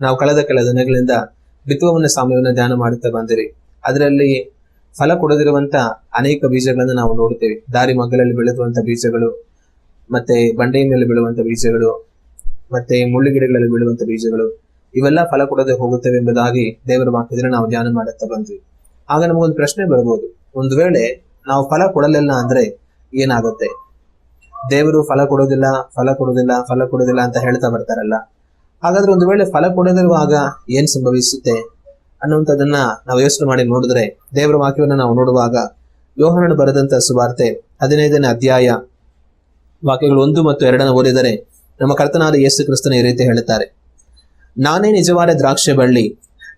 ನಾವು ಕಳೆದ ಕೆಲ ದಿನಗಳಿಂದ ಬಿತ್ತುವವನ ಸಾಮ್ಯವನ್ನು ಧ್ಯಾನ ಮಾಡುತ್ತಾ ಬಂದಿರಿ. ಅದರಲ್ಲಿ ಫಲ ಕೊಡದಿರುವಂತ ಅನೇಕ ಬೀಜಗಳನ್ನು ನಾವು ನೋಡುತ್ತೇವೆ. ದಾರಿ ಮಗ್ಗಲಲ್ಲಿ ಬೆಳೆದುವಂತ ಬೀಜಗಳು, ಮತ್ತೆ ಬಂಡೆಯ ಮೇಲೆ ಬೀಳುವಂತ ಬೀಜಗಳು, ಮತ್ತೆ ಮುಳ್ಳುಗಿಡಗಳಲ್ಲಿ ಬೀಳುವಂತ ಬೀಜಗಳು, ಇವೆಲ್ಲ ಫಲ ಕೊಡದೆ ಹೋಗುತ್ತವೆ ಎಂಬುದಾಗಿ ದೇವರ ವಾಕ್ಯದಲ್ಲಿ ನಾವು ಧ್ಯಾನ ಮಾಡುತ್ತಾ ಬಂದ್ವಿ. ಆಗ ನಮಗೊಂದು ಪ್ರಶ್ನೆ ಬರ್ಬೋದು ಒಂದು ವೇಳೆ ನಾವು ಫಲ ಕೊಡಲಿಲ್ಲ ಅಂದ್ರೆ ಏನಾಗುತ್ತೆ? ದೇವರು ಫಲ ಕೊಡೋದಿಲ್ಲ ಫಲ ಕೊಡೋದಿಲ್ಲ ಫಲ ಕೊಡೋದಿಲ್ಲ ಅಂತ ಹೇಳ್ತಾ ಬರ್ತಾರಲ್ಲ. ಹಾಗಾದ್ರೆ ಒಂದು ವೇಳೆ ಫಲ ಕೊಡದಿರುವಾಗ ಏನ್ ಸಂಭವಿಸುತ್ತೆ ಅನ್ನುವಂಥದ್ದನ್ನ ನಾವು ಯೋಚನೆ ಮಾಡಿ ನೋಡಿದ್ರೆ ದೇವರ ವಾಕ್ಯವನ್ನ ನಾವು ನೋಡುವಾಗ ಯೋಹನನು ಬರೆದಂತ ಸುವಾರ್ತೆ ಹದಿನೈದನೇ ಅಧ್ಯಾಯ ವಾಕ್ಯಗಳು ಒಂದು ಮತ್ತು ಎರಡನ್ನು ಓದಿದರೆ ನಮ್ಮ ಕರ್ತನಾದ ಯೇಸು ಕ್ರಿಸ್ತನ ಈ ರೀತಿ ಹೇಳುತ್ತಾರೆ. ನಾನೇ ನಿಜವಾದ ದ್ರಾಕ್ಷೆ ಬಳ್ಳಿ,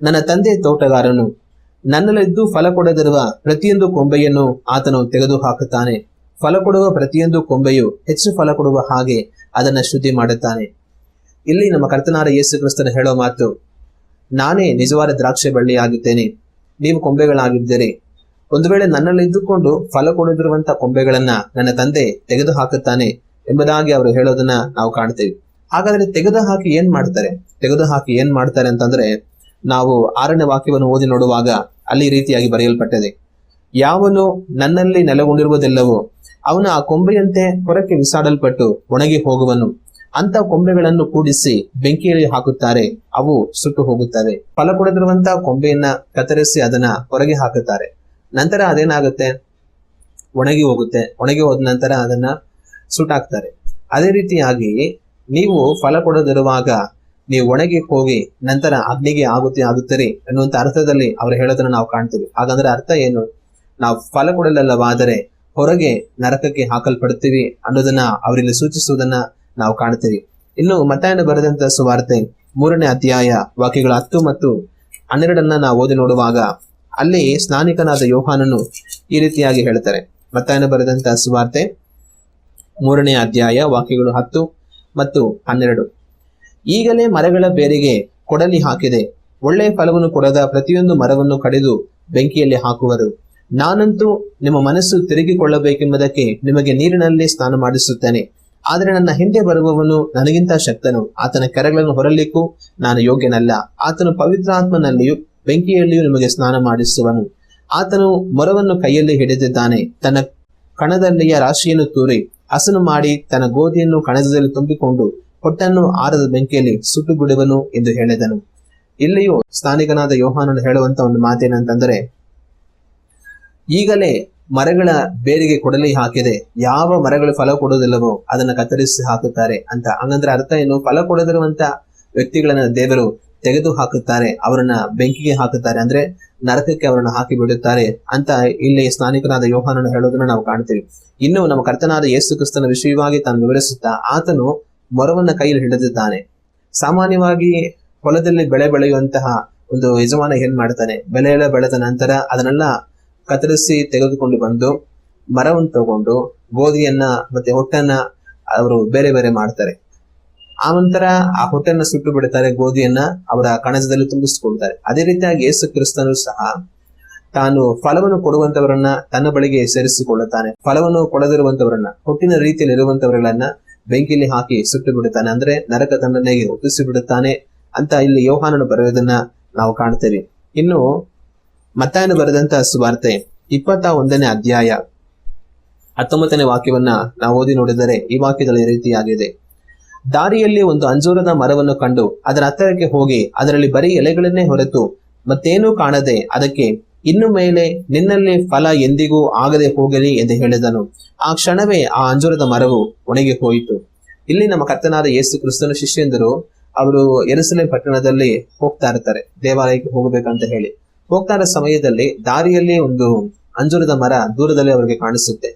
ನನ್ನ ತಂದೆ ತೋಟಗಾರನು ನನ್ನಲ್ಲಿದ್ದು ಫಲ ಕೊಡದಿರುವ ಪ್ರತಿಯೊಂದು ಕೊಂಬೆಯನ್ನು ಆತನು ತೆಗೆದು ಹಾಕುತ್ತಾನೆ ಫಲ ಕೊಡುವ ಪ್ರತಿಯೊಂದು ಕೊಂಬೆಯು ಹೆಚ್ಚು ಫಲ ಕೊಡುವ ಹಾಗೆ ಅದನ್ನ ಶುದ್ಧಿ ಮಾಡುತ್ತಾನೆ ಇಲ್ಲಿ ನಮ್ಮ ಕರ್ತನಾದ ಯೇಸು ಕ್ರಿಸ್ತನ ಹೇಳೋ ಮಾತು, ನಾನೇ ನಿಜವಾದ ದ್ರಾಕ್ಷೆ ಬಳ್ಳಿಯಾಗಿದ್ದೇನೆ, ನೀವು ಕೊಂಬೆಗಳಾಗಿದ್ದೀರಿ. ಒಂದು ವೇಳೆ ನನ್ನಲ್ಲಿ ಇದ್ದುಕೊಂಡು ಫಲ ಕೊಡದಿರುವಂತಹ ಕೊಂಬೆಗಳನ್ನ ನನ್ನ ತಂದೆ ತೆಗೆದು ಹಾಕುತ್ತಾನೆ ಎಂಬುದಾಗಿ ಅವರು ಹೇಳೋದನ್ನ ನಾವು ಕಾಣ್ತೇವೆ. ಹಾಗಾದ್ರೆ ತೆಗೆದು ಹಾಕಿ ಏನ್ ಮಾಡ್ತಾರೆ? ತೆಗೆದು ಹಾಕಿ ಏನ್ ಮಾಡ್ತಾರೆ ಅಂತಂದ್ರೆ, ನಾವು ಆರನೇ ವಾಕ್ಯವನ್ನು ಓದಿ ನೋಡುವಾಗ ಅಲ್ಲಿ ರೀತಿಯಾಗಿ ಬರೆಯಲ್ಪಟ್ಟಿದೆ. ಯಾವನು ನನ್ನಲ್ಲಿ ನೆಲೆಗೊಂಡಿರುವುದೆಲ್ಲವೋ ಅವನು ಆ ಕೊಂಬೆಯಂತೆ ಹೊರಕ್ಕೆ ಬಿಸಾಡಲ್ಪಟ್ಟು ಒಣಗಿ ಹೋಗುವನು. ಅಂತ ಕೊಂಬೆಗಳನ್ನು ಕೂಡಿಸಿ ಬೆಂಕಿಯಲ್ಲಿ ಹಾಕುತ್ತಾರೆ, ಅವು ಸುಟ್ಟು ಹೋಗುತ್ತವೆ. ಫಲ ಕೊಡದಿರುವಂತ ಕೊಂಬೆಯನ್ನ ಕತ್ತರಿಸಿ ಅದನ್ನ ಹೊರಗೆ ಹಾಕುತ್ತಾರೆ. ನಂತರ ಅದೇನಾಗುತ್ತೆ? ಒಣಗಿ ಹೋಗುತ್ತೆ. ಒಣಗಿ ಹೋದ ನಂತರ ಅದನ್ನ ಸುಟ್ಟಾಕ್ತಾರೆ. ಅದೇ ರೀತಿಯಾಗಿ ನೀವು ಫಲ ಕೊಡದಿರುವಾಗ ನೀವು ಒಣಗಿ ಹೋಗಿ ನಂತರ ಅಗ್ನಿಗೆ ಆಗುತ್ತೆ ಆಗುತ್ತೀರಿ ಅನ್ನುವಂತ ಅರ್ಥದಲ್ಲಿ ಅವರು ಹೇಳೋದನ್ನ ನಾವು ಕಾಣ್ತೀವಿ. ಹಾಗಂದ್ರೆ ಅರ್ಥ ಏನು? ನಾವು ಫಲ ಕೊಡಲಿಲ್ಲವಾದರೆ ಹೊರಗೆ ನರಕಕ್ಕೆ ಹಾಕಲ್ಪಡ್ತೀವಿ ಅನ್ನೋದನ್ನ ಅವರಿಲ್ಲಿ ಸೂಚಿಸುವುದನ್ನ ನಾವು ಕಾಣ್ತೀವಿ ಇನ್ನು ಮತ್ತಾಯನ ಬರೆದಂತ ಸುವಾರ್ತೆ ಮೂರನೇ ಅಧ್ಯಾಯ ವಾಕ್ಯಗಳ ಹತ್ತು ಮತ್ತು ಹನ್ನೆರಡನ್ನ ನಾವು ಓದಿ ನೋಡುವಾಗ ಅಲ್ಲಿ ಸ್ನಾನಿಕನಾದ ಯೋಹಾನನು ಈ ರೀತಿಯಾಗಿ ಹೇಳ್ತಾರೆ. ಮತ್ತಾಯನ ಬರೆದಂತ ಸುವಾರ್ತೆ ಮೂರನೇ ಅಧ್ಯಾಯ ವಾಕ್ಯಗಳು ಹತ್ತು ಮತ್ತು ಹನ್ನೆರಡು. ಈಗಲೇ ಮರಗಳ ಬೇರಿಗೆ ಕೊಡಲಿ ಹಾಕಿದೆ. ಒಳ್ಳೆ ಫಲವನ್ನು ಕೊಡದ ಪ್ರತಿಯೊಂದು ಮರವನ್ನು ಕಡಿದು ಬೆಂಕಿಯಲ್ಲಿ ಹಾಕುವರು. ನಾನಂತೂ ನಿಮ್ಮ ಮನಸ್ಸು ತಿರುಗಿಕೊಳ್ಳಬೇಕೆಂಬುದಕ್ಕೆ ನಿಮಗೆ ನೀರಿನಲ್ಲಿ ಸ್ನಾನ ಮಾಡಿಸುತ್ತೇನೆ. ಆದರೆ ನನ್ನ ಹಿಂದೆ ಬರುವವನು ನನಗಿಂತ ಶಕ್ತನು. ಆತನ ಕೆರೆಗಳನ್ನು ಹೊರಲಿಕ್ಕೂ ನಾನು ಯೋಗ್ಯನಲ್ಲ. ಆತನು ಪವಿತ್ರಾತ್ಮನಲ್ಲಿಯೂ ಬೆಂಕಿಯಲ್ಲಿಯೂ ನಿಮಗೆ ಸ್ನಾನ ಮಾಡಿಸುವನು. ಆತನು ಮೊರವನ್ನು ಕೈಯಲ್ಲಿ ಹಿಡಿದಿದ್ದಾನೆ. ತನ್ನ ಕಣದಲ್ಲಿಯ ರಾಶಿಯನ್ನು ತೂರಿ, ಹಸನು ಮಾಡಿ ತನ್ನ ಗೋಧಿಯನ್ನು ಕಣಜದಲ್ಲಿ ತುಂಬಿಕೊಂಡು ಹೊಟ್ಟನ್ನು ಆರದ ಬೆಂಕಿಯಲ್ಲಿ ಸುಟ್ಟು ಬಿಡುವನು ಎಂದು ಹೇಳಿದನು. ಇಲ್ಲಿಯೂ ಸ್ಥಾನಿಕನಾದ ಯೋಹಾನನು ಹೇಳುವಂತ ಒಂದು ಮಾತೇನಂತಂದರೆ, ಈಗಲೇ ಮರಗಳ ಬೇರಿಗೆ ಕೊಡಲಿ ಹಾಕಿದೆ. ಯಾವ ಮರಗಳು ಫಲ ಕೊಡುವುದಿಲ್ಲವೋ ಅದನ್ನ ಕತ್ತರಿಸಿ ಹಾಕುತ್ತಾರೆ ಅಂತ. ಹಂಗಂದ್ರೆ ಅರ್ಥ ಏನು? ಫಲ ಕೊಡದಿರುವಂತ ವ್ಯಕ್ತಿಗಳನ್ನ ದೇವರು ತೆಗೆದು ಹಾಕುತ್ತಾರೆ. ಅವರನ್ನ ಬೆಂಕಿಗೆ ಹಾಕುತ್ತಾರೆ. ಅಂದ್ರೆ ನರಕಕ್ಕೆ ಅವರನ್ನು ಹಾಕಿ ಬಿಡುತ್ತಾರೆ ಅಂತ ಇಲ್ಲಿ ಸ್ನಾನಿಕನಾದ ಯೋಹಾನನು ಹೇಳೋದನ್ನ ನಾವು ಕಾಣ್ತೀವಿ. ಇನ್ನು ನಮ್ಮ ಕರ್ತನಾದ ಯೇಸು ಕ್ರಿಸ್ತನ ವಿಷಯವಾಗಿ ತಾನು ವಿವರಿಸುತ್ತಾ ಆತನು ಮರವನ್ನ ಕೈಯಲ್ಲಿ ಹಿಡಿದಿದ್ದಾನೆ. ಸಾಮಾನ್ಯವಾಗಿ ಹೊಲದಲ್ಲಿ ಬೆಳೆ ಬೆಳೆಯುವಂತಹ ಒಂದು ಯಜಮಾನ ಏನ್ ಮಾಡ್ತಾನೆ? ಬೆಳೆ ಬೆಳೆದ ನಂತರ ಅದನ್ನೆಲ್ಲ ಕತ್ತರಿಸಿ ತೆಗೆದುಕೊಂಡು ಬಂದು ಮರವನ್ನು ತಗೊಂಡು ಗೋಧಿಯನ್ನ ಮತ್ತೆ ಹೊಟ್ಟನ್ನ ಅವರು ಬೇರೆ ಬೇರೆ ಮಾಡ್ತಾರೆ. ಆ ನಂತರ ಆ ಹೊಟ್ಟನ್ನ ಸುಟ್ಟು ಬಿಡುತ್ತಾರೆ ಗೋಧಿಯನ್ನ ಅವರ ಕಣಜದಲ್ಲಿ ತುಂಬಿಸಿಕೊಳ್ತಾರೆ. ಅದೇ ರೀತಿಯಾಗಿ ಯೇಸು ಕ್ರಿಸ್ತನು ಸಹ ತಾನು ಫಲವನ್ನು ಕೊಡುವಂತವರನ್ನ ತನ್ನ ಬಳಿಗೆ ಸೇರಿಸಿಕೊಳ್ಳುತ್ತಾನೆ. ಫಲವನ್ನು ಕೊಡದಿರುವಂತವರನ್ನ, ಹೊಟ್ಟಿನ ರೀತಿಯಲ್ಲಿ ಇರುವಂತವರನ್ನ ಬೆಂಕಿಯಲ್ಲಿ ಹಾಕಿ ಸುಟ್ಟು ಬಿಡುತ್ತಾನೆ. ಅಂದ್ರೆ ನರಕ ತಂಡನೆಗೆ ಒಪ್ಪಿಸಿ ಬಿಡುತ್ತಾನೆ ಅಂತ ಇಲ್ಲಿ ಯೋಹಾನನು ಬರೆಯೋದನ್ನ ನಾವು ಕಾಣ್ತೇವೆ. ಇನ್ನು ಮತ್ತಾಯನು ಬರೆದಂತಹ ಸುವಾರ್ತೆ ಇಪ್ಪತ್ತ ಒಂದನೇ ಅಧ್ಯಾಯ. ಹತ್ತೊಂಬತ್ತನೇ ವಾಕ್ಯವನ್ನ ನಾವು ಓದಿ ನೋಡಿದರೆ ಈ ವಾಕ್ಯದಲ್ಲಿ ರೀತಿಯಾಗಿದೆ. ದಾರಿಯಲ್ಲಿ ಒಂದು ಅಂಜೂರದ ಮರವನ್ನು ಕಂಡು ಅದರ ಹತ್ತಿರಕ್ಕೆ ಹೋಗಿ ಅದರಲ್ಲಿ ಬರೀ ಎಲೆಗಳನ್ನೇ ಹೊರತು ಮತ್ತೇನೂ ಕಾಣದೆ ಅದಕ್ಕೆ ಇನ್ನು ಮೇಲೆ ನಿನ್ನಲ್ಲಿ ಫಲ ಎಂದಿಗೂ ಆಗದೆ ಹೋಗಲಿ ಎಂದು ಹೇಳಿದನು. ಆ ಕ್ಷಣವೇ ಆ ಅಂಜೂರದ ಮರವು ಒಣಗಿ ಹೋಯಿತು. ಇಲ್ಲಿ ನಮ್ಮ ಕರ್ತನಾದ ಯೇಸು ಕ್ರಿಸ್ತನ ಶಿಷ್ಯಂದರು ಅವರು ಎರಸಲೆ ಪಟ್ಟಣದಲ್ಲಿ ಹೋಗ್ತಾ ಇರ್ತಾರೆ. ದೇವಾಲಯಕ್ಕೆ ಹೋಗಬೇಕಂತ ಹೇಳಿ. ಹೋಗ್ತಾ ಇರೋ ಸಮಯದಲ್ಲಿ ದಾರಿಯಲ್ಲಿ ಒಂದು ಅಂಜೂರದ ಮರ ದೂರದಲ್ಲಿ ಅವರಿಗೆ ಕಾಣಿಸುತ್ತೆ.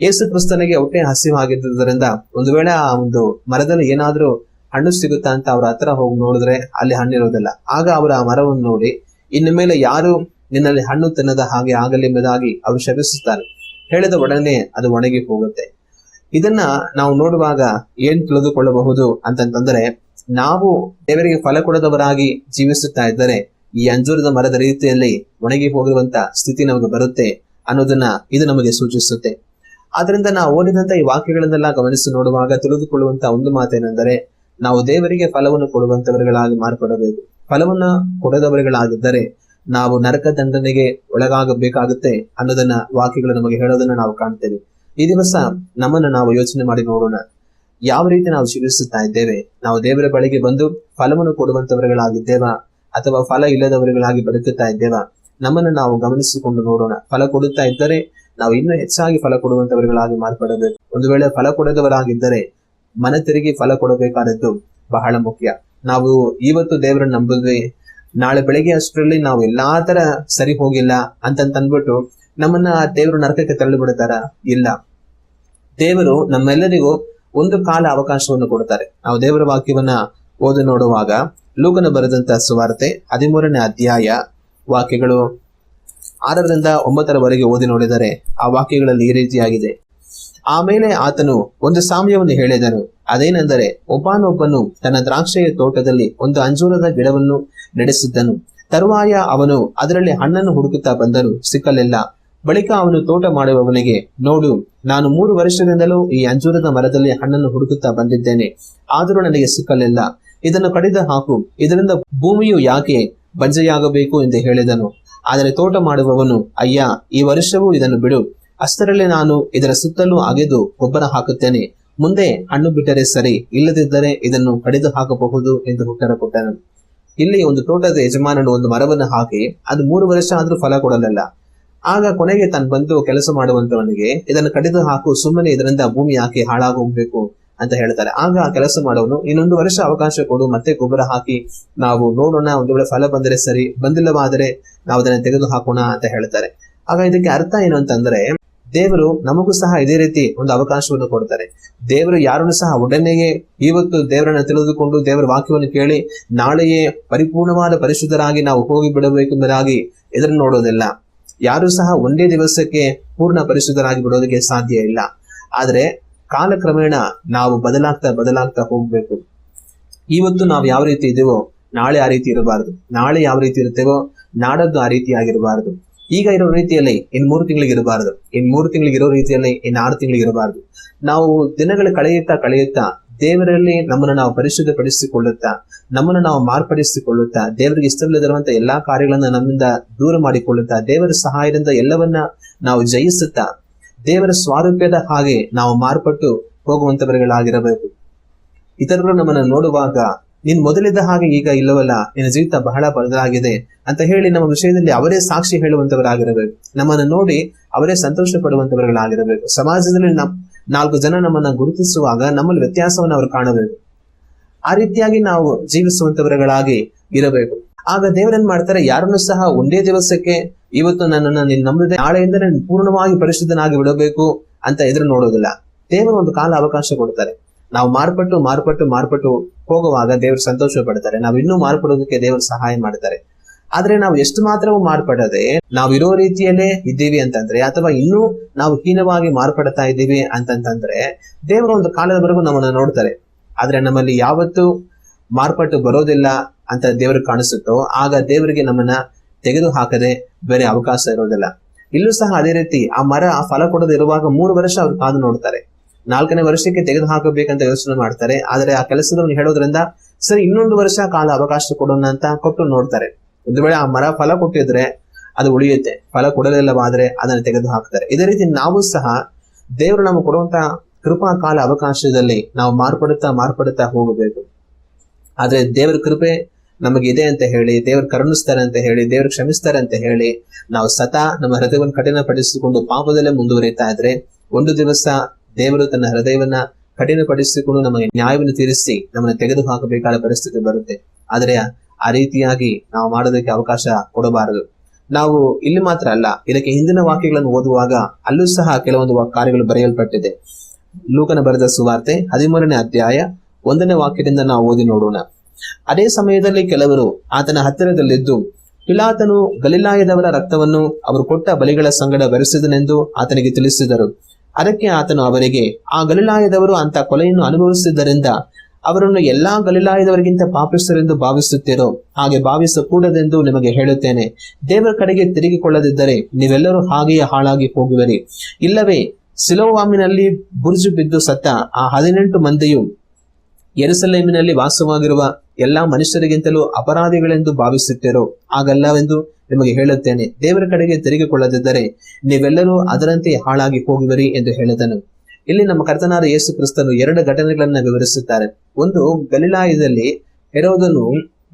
ಯೇಸು ಕ್ರಿಸ್ತನಿಗೆ ಹೊಟ್ಟೆ ಹಸಿವಾಗಿದ್ದರಿಂದ ಒಂದು ವೇಳೆ ಆ ಒಂದು ಮರದಲ್ಲಿ ಏನಾದ್ರೂ ಹಣ್ಣು ಸಿಗುತ್ತಾ ಅಂತ ಅವ್ರ ಹತ್ರ ಹೋಗಿ ನೋಡಿದ್ರೆ ಅಲ್ಲಿ ಹಣ್ಣಿರೋದಿಲ್ಲ. ಆಗ ಅವರ ಆ ಮರವನ್ನು ನೋಡಿ, ಇನ್ನು ಮೇಲೆ ಯಾರು ನಿನ್ನಲ್ಲಿ ಹಣ್ಣು ತಿನ್ನದ ಹಾಗೆ ಆಗಲಿ ಎಂಬುದಾಗಿ ಅವರು ಶಪಿಸುತ್ತಾರೆ. ಹೇಳಿದ ಒಡನೆ ಅದು ಒಣಗಿ ಹೋಗುತ್ತೆ. ಇದನ್ನ ನಾವು ನೋಡುವಾಗ ಏನ್ ತಿಳಿದುಕೊಳ್ಳಬಹುದು ಅಂತಂತಂದ್ರೆ, ನಾವು ದೇವರಿಗೆ ಫಲ ಕೊಡದವರಾಗಿ ಜೀವಿಸುತ್ತಾ ಇದ್ದರೆ ಈ ಅಂಜೂರದ ಮರದ ರೀತಿಯಲ್ಲಿ ಒಣಗಿ ಹೋಗಿರುವಂತ ಸ್ಥಿತಿ ನಮಗೆ ಬರುತ್ತೆ ಅನ್ನೋದನ್ನ ಇದು ನಮಗೆ ಸೂಚಿಸುತ್ತೆ. ಆದ್ರಿಂದ ನಾವು ಓದಿದಂತ ಈ ವಾಕ್ಯಗಳನ್ನೆಲ್ಲ ಗಮನಿಸಿ ನೋಡುವಾಗ ತಿಳಿದುಕೊಳ್ಳುವಂತ ಒಂದು ಮಾತೇನೆಂದರೆ ನಾವು ದೇವರಿಗೆ ಫಲವನ್ನು ಕೊಡುವಂತವರುಗಳಾಗಿ ಮಾರ್ಪಡಬೇಕು. ಫಲವನ್ನ ಕೊಡದವರುಗಳಾಗಿದ್ದರೆ ನಾವು ನರಕ ದಂಡನೆಗೆ ಒಳಗಾಗಬೇಕಾಗುತ್ತೆ ಅನ್ನೋದನ್ನ ವಾಕ್ಯಗಳು ನಮಗೆ ಹೇಳೋದನ್ನ ನಾವು ಕಾಣ್ತೇವೆ. ಈ ದಿವಸ ನಮ್ಮನ್ನ ನಾವು ಯೋಚನೆ ಮಾಡಿ ನೋಡೋಣ. ಯಾವ ರೀತಿ ನಾವು ಜೀವಿಸುತ್ತಾ ಇದ್ದೇವೆ? ನಾವು ದೇವರ ಬಳಿಗೆ ಬಂದು ಫಲವನ್ನು ಕೊಡುವಂತವರುಗಳಾಗಿದ್ದೇವಾ? ಅಥವಾ ಫಲ ಇಲ್ಲದವರುಗಳಾಗಿ ಬದುಕುತ್ತಾ ಇದ್ದೇವಾ? ನಮ್ಮನ್ನು ನಾವು ಗಮನಿಸಿಕೊಂಡು ನೋಡೋಣ. ಫಲ ಕೊಡುತ್ತಾ ಇದ್ದರೆ ನಾವು ಇನ್ನೂ ಹೆಚ್ಚಾಗಿ ಫಲ ಕೊಡುವಂತವರುಗಳಾಗಿ ಮಾರ್ಪಡಬೇಕು ಒಂದು ವೇಳೆ ಫಲ ಕೊಡದವರಾಗಿದ್ದರೆ ಮನ ತಿರುಗಿ ಫಲ ಕೊಡಬೇಕಾದದ್ದು ಬಹಳ ಮುಖ್ಯ. ನಾವು ಇವತ್ತು ದೇವರನ್ನ ನಂಬಿದ್ವಿ ನಾಳೆ ಬೆಳಿಗ್ಗೆ ಅಷ್ಟರಲ್ಲಿ ನಾವು ಎಲ್ಲಾ ತರ ಸರಿ ಹೋಗಿಲ್ಲ ಅಂತಂತ ಅಂದ್ಬಿಟ್ಟು ನಮ್ಮನ್ನ ದೇವರು ನರಕಕ್ಕೆ ತಳ್ಳಿ ಬಿಡ್ತಾರ ಇಲ್ಲ. ದೇವರು ನಮ್ಮೆಲ್ಲರಿಗೂ ಒಂದು ಕಾಲ ಅವಕಾಶವನ್ನು ಕೊಡ್ತಾರೆ. ನಾವು ದೇವರ ವಾಕ್ಯವನ್ನ ಓದಿ ನೋಡುವಾಗ ಲೂಕನ ಬರೆದಂತಹ ಸುವಾರ್ತೆ ಹದಿಮೂರನೇ ಅಧ್ಯಾಯ ವಾಕ್ಯಗಳು. ಆರರಿಂದ ಒಂಬತ್ತರವರೆಗೆ ಓದಿ ನೋಡಿದರೆ ಆ ವಾಕ್ಯಗಳಲ್ಲಿ ಈ ರೀತಿಯಾಗಿದೆ. ಆಮೇಲೆ ಆತನು ಒಂದು ಸಾಮ್ಯವನ್ನು ಹೇಳಿದನು. ಅದೇನೆಂದರೆ ಒಬ್ಬನೊಬ್ಬನು ತನ್ನ ದ್ರಾಕ್ಷೆಯ ತೋಟದಲ್ಲಿ ಒಂದು ಅಂಜೂರದ ಗಿಡವನ್ನು ನಡೆಸಿದ್ದನು. ತರುವಾಯ ಅವನು ಅದರಲ್ಲಿ ಹಣ್ಣನ್ನು ಹುಡುಕುತ್ತಾ ಬಂದರು ಸಿಕ್ಕಲಿಲ್ಲ. ಬಳಿಕ ಅವನು ತೋಟ ಮಾಡುವವನಿಗೆ, ನೋಡು, ನಾನು ಮೂರು ವರ್ಷದಿಂದಲೂ ಈ ಅಂಜೂರದ ಮರದಲ್ಲಿ ಹಣ್ಣನ್ನು ಹುಡುಕುತ್ತಾ ಬಂದಿದ್ದೇನೆ. ಆದರೂ ನನಗೆ ಸಿಕ್ಕಲಿಲ್ಲ. ಇದನ್ನು ಕಡಿದು ಹಾಕು. ಇದರಿಂದ ಭೂಮಿಯು ಯಾಕೆ ಬಂಜೆಯಾಗಬೇಕು ಎಂದು ಹೇಳಿದನು. ಆದರೆ ತೋಟ ಮಾಡುವವನು, ಅಯ್ಯ, ಈ ವರ್ಷವೂ ಇದನ್ನು ಬಿಡು. ಅಷ್ಟರಲ್ಲಿ ನಾನು ಇದರ ಸುತ್ತಲೂ ಅಗೆದು ಗೊಬ್ಬರ ಹಾಕುತ್ತೇನೆ. ಮುಂದೆ ಹಣ್ಣು ಬಿಟ್ಟರೆ ಸರಿ, ಇಲ್ಲದಿದ್ದರೆ ಇದನ್ನು ಕಡಿದು ಹಾಕಬಹುದು ಎಂದು ಉತ್ತರ ಕೊಟ್ಟನು. ಇಲ್ಲಿ ಒಂದು ತೋಟದ ಯಜಮಾನನು ಒಂದು ಮರವನ್ನು ಹಾಕಿ, ಅದು ಮೂರು ವರ್ಷ ಆದ್ರೂ ಫಲ ಕೊಡಲಿಲ್ಲ. ಆಗ ಕೊನೆಗೆ ತಾನು ಬಂದು ಕೆಲಸ ಮಾಡುವಂತವನಿಗೆ, ಇದನ್ನು ಕಡಿದು ಹಾಕು, ಸುಮ್ಮನೆ ಇದರಿಂದ ಭೂಮಿ ಯಾಕೆ ಹಾಳಾಗೋಗ್ಬೇಕು? ಅಂತ ಹೇಳ್ತಾರೆ. ಆಗ ಆ ಕೆಲಸ ಮಾಡೋನು ಇನ್ನೊಂದು ವರ್ಷ ಅವಕಾಶ ಕೊಡು, ಮತ್ತೆ ಗೊಬ್ಬರ ಹಾಕಿ ನಾವು ನೋಡೋಣ, ಒಂದು ವೇಳೆ ಫಲ ಬಂದರೆ ಸರಿ, ಬಂದಿಲ್ಲವಾದರೆ ನಾವು ಅದನ್ನ ತೆಗೆದು ಹಾಕೋಣ ಅಂತ ಹೇಳ್ತಾರೆ. ಆಗ ಇದಕ್ಕೆ ಅರ್ಥ ಏನು ಅಂತಂದ್ರೆ, ದೇವರು ನಮಗೂ ಸಹ ಇದೇ ರೀತಿ ಒಂದು ಅವಕಾಶವನ್ನು ಕೊಡ್ತಾರೆ. ದೇವರು ಯಾರನ್ನು ಸಹ ಒಡನೆಯೇ ಇವತ್ತು ದೇವರನ್ನ ತಿಳಿದುಕೊಂಡು ದೇವರ ವಾಕ್ಯವನ್ನು ಕೇಳಿ ನಾಳೆಯೇ ಪರಿಪೂರ್ಣವಾದ ಪರಿಶುದ್ಧರಾಗಿ ನಾವು ಹೋಗಿ ಬಿಡಬೇಕೆಂಬುದಾಗಿ ಎದುರು ನೋಡೋದಿಲ್ಲ. ಯಾರು ಸಹ ಒಂದೇ ದಿವಸಕ್ಕೆ ಪೂರ್ಣ ಪರಿಶುದ್ಧರಾಗಿ ಬಿಡೋದಕ್ಕೆ ಸಾಧ್ಯ ಇಲ್ಲ. ಆದ್ರೆ ಕಾಲಕ್ರಮೇಣ ನಾವು ಬದಲಾಗ್ತಾ ಬದಲಾಗ್ತಾ ಹೋಗ್ಬೇಕು. ಇವತ್ತು ನಾವು ಯಾವ ರೀತಿ ಇದ್ದೇವೋ ನಾಳೆ ಆ ರೀತಿ ಇರಬಾರದು. ನಾಳೆ ಯಾವ ರೀತಿ ಇರ್ತೇವೋ ನಾಡದ್ದು ಆ ರೀತಿ ಆಗಿರಬಾರದು. ಈಗ ಇರೋ ರೀತಿಯಲ್ಲಿ ಇನ್ ಮೂರು ತಿಂಗಳಿಗೆ ಇರಬಾರದು. ಇನ್ ಮೂರು ತಿಂಗಳಿಗೆ ಇರೋ ರೀತಿಯಲ್ಲಿ ಇನ್ ಆರು ತಿಂಗಳಿಗೆ ಇರಬಾರದು. ನಾವು ದಿನಗಳು ಕಳೆಯುತ್ತಾ ಕಳೆಯುತ್ತಾ ದೇವರಲ್ಲಿ ನಮ್ಮನ್ನು ನಾವು ಪರಿಶುದ್ಧ ಪಡಿಸಿಕೊಳ್ಳುತ್ತಾ ನಮ್ಮನ್ನು ನಾವು ಮಾರ್ಪಡಿಸಿಕೊಳ್ಳುತ್ತಾ, ದೇವರಿಗೆ ಇಷ್ಟವಿಲ್ಲದಿರುವಂತಹ ಎಲ್ಲಾ ಕಾರ್ಯಗಳನ್ನ ನಮ್ಮಿಂದ ದೂರ ಮಾಡಿಕೊಳ್ಳುತ್ತಾ, ದೇವರ ಸಹಾಯದಿಂದ ಎಲ್ಲವನ್ನ ನಾವು ಜಯಿಸುತ್ತಾ ದೇವರ ಸ್ವಾರೂಪ್ಯದ ಹಾಗೆ ನಾವು ಮಾರ್ಪಟ್ಟು ಹೋಗುವಂತವರುಗಳಾಗಿರಬೇಕು. ಇತರರು ನಮ್ಮನ್ನು ನೋಡುವಾಗ, ನೀನ್ ಮೊದಲಿದ್ದ ಹಾಗೆ ಈಗ ಇಲ್ಲವಲ್ಲ, ನಿನ್ನ ಜೀವಿತ ಬಹಳ ಬದಲಾಗಿದೆ ಅಂತ ಹೇಳಿ ನಮ್ಮ ವಿಷಯದಲ್ಲಿ ಅವರೇ ಸಾಕ್ಷಿ ಹೇಳುವಂತವರಾಗಿರಬೇಕು. ನಮ್ಮನ್ನು ನೋಡಿ ಅವರೇ ಸಂತೋಷ ಪಡುವಂತವರುಗಳಾಗಿರಬೇಕು ಸಮಾಜದಲ್ಲಿ ನಮ್ ನಾಲ್ಕು ಜನ ನಮ್ಮನ್ನ ಗುರುತಿಸುವಾಗ ನಮ್ಮಲ್ಲಿ ವ್ಯತ್ಯಾಸವನ್ನು ಅವರು ಕಾಣಬೇಕು. ಆ ರೀತಿಯಾಗಿ ನಾವು ಜೀವಿಸುವಂತವರುಗಳಾಗಿ ಇರಬೇಕು. ಆಗ ದೇವರೇನ್ ಮಾಡ್ತಾರೆ? ಯಾರನ್ನು ಸಹ ಒಂದೇ ದಿವಸಕ್ಕೆ ಇವತ್ತು ನನ್ನನ್ನು ನೀನ್ ನಂಬಿದೆ, ನಾಳೆಯಿಂದ ನಾನು ಪೂರ್ಣವಾಗಿ ಪರಿಶುದ್ಧನಾಗಿ ಬಿಡಬೇಕು ಅಂತ ಎದುರು ನೋಡೋದಿಲ್ಲ. ದೇವರು ಒಂದು ಕಾಲ ಅವಕಾಶ ಕೊಡ್ತಾರೆ. ನಾವು ಮಾರ್ಪಟ್ಟು ಮಾರ್ಪಟ್ಟು ಮಾರ್ಪಟ್ಟು ಹೋಗುವಾಗ ದೇವರು ಸಂತೋಷ ಪಡ್ತಾರೆ. ನಾವು ಇನ್ನೂ ಮಾರ್ಪಡೋದಕ್ಕೆ ದೇವರು ಸಹಾಯ ಮಾಡ್ತಾರೆ. ಆದ್ರೆ ನಾವು ಎಷ್ಟು ಮಾತ್ರವೂ ಮಾರ್ಪಡದೆ, ನಾವು ಇರೋ ರೀತಿಯಲ್ಲೇ ಇದ್ದೀವಿ ಅಂತಂದ್ರೆ, ಅಥವಾ ಇನ್ನೂ ನಾವು ಹೀನವಾಗಿ ಮಾರ್ಪಡ್ತಾ ಇದ್ದೀವಿ ಅಂತಂತಂದ್ರೆ, ದೇವರು ಒಂದು ಕಾಲದವರೆಗೂ ನಮ್ಮನ್ನ ನೋಡ್ತಾರೆ. ಆದ್ರೆ ನಮ್ಮಲ್ಲಿ ಯಾವತ್ತು ಮಾರ್ಪಟ್ಟು ಬರೋದಿಲ್ಲ. ಅಂತ ದೇವ್ರಿಗೆ ಕಾಣಿಸುತ್ತೋ, ಆಗ ದೇವರಿಗೆ ನಮ್ಮನ್ನ ತೆಗೆದು ಹಾಕದೆ ಬೇರೆ ಅವಕಾಶ ಇರೋದಿಲ್ಲ. ಇಲ್ಲೂ ಸಹ ಅದೇ ರೀತಿ ಆ ಮರ, ಆ ಫಲ ಕೊಡದೆ ಇರುವಾಗ ಮೂರು ವರ್ಷ ಅವ್ರು ಕಾದು ನೋಡ್ತಾರೆ. ನಾಲ್ಕನೇ ವರ್ಷಕ್ಕೆ ತೆಗೆದು ಹಾಕಬೇಕಂತ ಯೋಚನೆ ಮಾಡ್ತಾರೆ. ಆದರೆ ಆ ಕೆಲಸದವನು ಹೇಳೋದ್ರಿಂದ, ಸರಿ, ಇನ್ನೊಂದು ವರ್ಷ ಕಾಲ ಅವಕಾಶ ಕೊಡೋಣ ಅಂತ ಕೊಟ್ಟು ನೋಡ್ತಾರೆ. ಒಂದು ವೇಳೆ ಆ ಮರ ಫಲ ಕೊಟ್ಟಿದ್ರೆ ಅದು ಉಳಿಯುತ್ತೆ. ಫಲ ಕೊಡಲಿಲ್ಲವಾದ್ರೆ ಅದನ್ನು ತೆಗೆದು ಹಾಕ್ತಾರೆ ಇದೇ ರೀತಿ ನಾವು ಸಹ ದೇವರು ನಮಗೆ ಕೊಡುವಂತ ಕೃಪಾ ಕಾಲ ಅವಕಾಶದಲ್ಲಿ ನಾವು ಮಾರ್ಪಡುತ್ತಾ ಮಾರ್ಪಡುತ್ತಾ ಹೋಗಬೇಕು. ಆದ್ರೆ ದೇವರ ಕೃಪೆ ನಮಗೆ ಇದೆ ಅಂತ ಹೇಳಿ, ದೇವರು ಕರುಣಿಸ್ತಾರೆ ಅಂತ ಹೇಳಿ, ದೇವರು ಕ್ಷಮಿಸ್ತಾರೆ ಅಂತ ಹೇಳಿ, ನಾವು ಸತಾ ನಮ್ಮ ಹೃದಯವನ್ನು ಕಠಿಣಪಡಿಸಿಕೊಂಡು ಪಾಪದಲ್ಲೇ ಮುಂದುವರಿತಾ ಇದ್ರೆ, ಒಂದು ದಿವಸ ದೇವರು ತನ್ನ ಹೃದಯವನ್ನ ಕಠಿಣಪಡಿಸಿಕೊಂಡು ನಮಗೆ ನ್ಯಾಯವನ್ನು ತೀರಿಸಿ ನಮ್ಮನ್ನು ತೆಗೆದು ಹಾಕಬೇಕಾದ ಪರಿಸ್ಥಿತಿ ಬರುತ್ತೆ. ಆದರೆ ಆ ರೀತಿಯಾಗಿ ನಾವು ಮಾಡೋದಕ್ಕೆ ಅವಕಾಶ ಕೊಡಬಾರದು. ನಾವು ಇಲ್ಲಿ ಮಾತ್ರ ಅಲ್ಲ, ಇದಕ್ಕೆ ಹಿಂದಿನ ವಾಕ್ಯಗಳನ್ನು ಓದುವಾಗ ಅಲ್ಲೂ ಸಹ ಕೆಲವೊಂದು ಕಾರ್ಯಗಳು ಬರೆಯಲ್ಪಟ್ಟಿದೆ. ಲೂಕನ ಬರೆದ ಸುವಾರ್ತೆ ಹದಿಮೂರನೇ ಅಧ್ಯಾಯ ಒಂದನೇ ವಾಕ್ಯದಿಂದ ನಾವು ಓದಿ ನೋಡೋಣ. ಅದೇ ಸಮಯದಲ್ಲಿ ಕೆಲವರು ಆತನ ಹತ್ತಿರದಲ್ಲಿದ್ದು ಪಿಲಾತನು ಗಲಿಲಾಯದವರ ರಕ್ತವನ್ನು ಅವರು ಕೊಟ್ಟ ಬಲಿಗಳ ಸಂಗಡ ಬೆರೆಸಿದನೆಂದು ಆತನಿಗೆ ತಿಳಿಸಿದರು. ಅದಕ್ಕೆ ಆತನು ಅವರಿಗೆ ಆ ಗಲಿಲಾಯದವರು ಅಂತ ಕೊಲೆಯನ್ನು ಅನುಭವಿಸಿದ್ದರಿಂದ ಅವರನ್ನು ಎಲ್ಲಾ ಗಲಿಲಾಯದವರಿಗಿಂತ ಪಾಪಿಸ್ತರೆಂದು ಭಾವಿಸುತ್ತೀರೋ, ಹಾಗೆ ಭಾವಿಸಕೂಡದೆಂದು ನಿಮಗೆ ಹೇಳುತ್ತೇನೆ. ದೇವರ ಕಡೆಗೆ ತಿರುಗಿಕೊಳ್ಳದಿದ್ದರೆ ನೀವೆಲ್ಲರೂ ಹಾಗೆಯೇ ಹಾಳಾಗಿ ಹೋಗುವಿರಿ. ಇಲ್ಲವೇ, ಸಿಲೋವಾಮಿನಲ್ಲಿ ಬುರ್ಜು ಬಿದ್ದು ಸತ್ತ ಆ ಹದಿನೆಂಟು ಮಂದಿಯು ಎರುಸಲೇಮಿನಲ್ಲಿ ವಾಸವಾಗಿರುವ ಎಲ್ಲಾ ಮನುಷ್ಯರಿಗಿಂತಲೂ ಅಪರಾಧಿಗಳೆಂದು ಭಾವಿಸುತ್ತೀರೋ, ಹಾಗಲ್ಲವೆಂದು ನಿಮಗೆ ಹೇಳುತ್ತೇನೆ. ದೇವರ ಕಡೆಗೆ ತಿರುಗಿಕೊಳ್ಳದಿದ್ದರೆ ನೀವೆಲ್ಲರೂ ಅದರಂತೆ ಹಾಳಾಗಿ ಹೋಗುವಿರಿ ಎಂದು ಹೇಳಿದನು. ಇಲ್ಲಿ ನಮ್ಮ ಕರ್ತನಾದ ಯೇಸು ಕ್ರಿಸ್ತನು ಎರಡು ಘಟನೆಗಳನ್ನ ವಿವರಿಸುತ್ತಾರೆ. ಒಂದು, ಗಲಿಲಾಯದಲ್ಲಿ ಹೆರೋದನು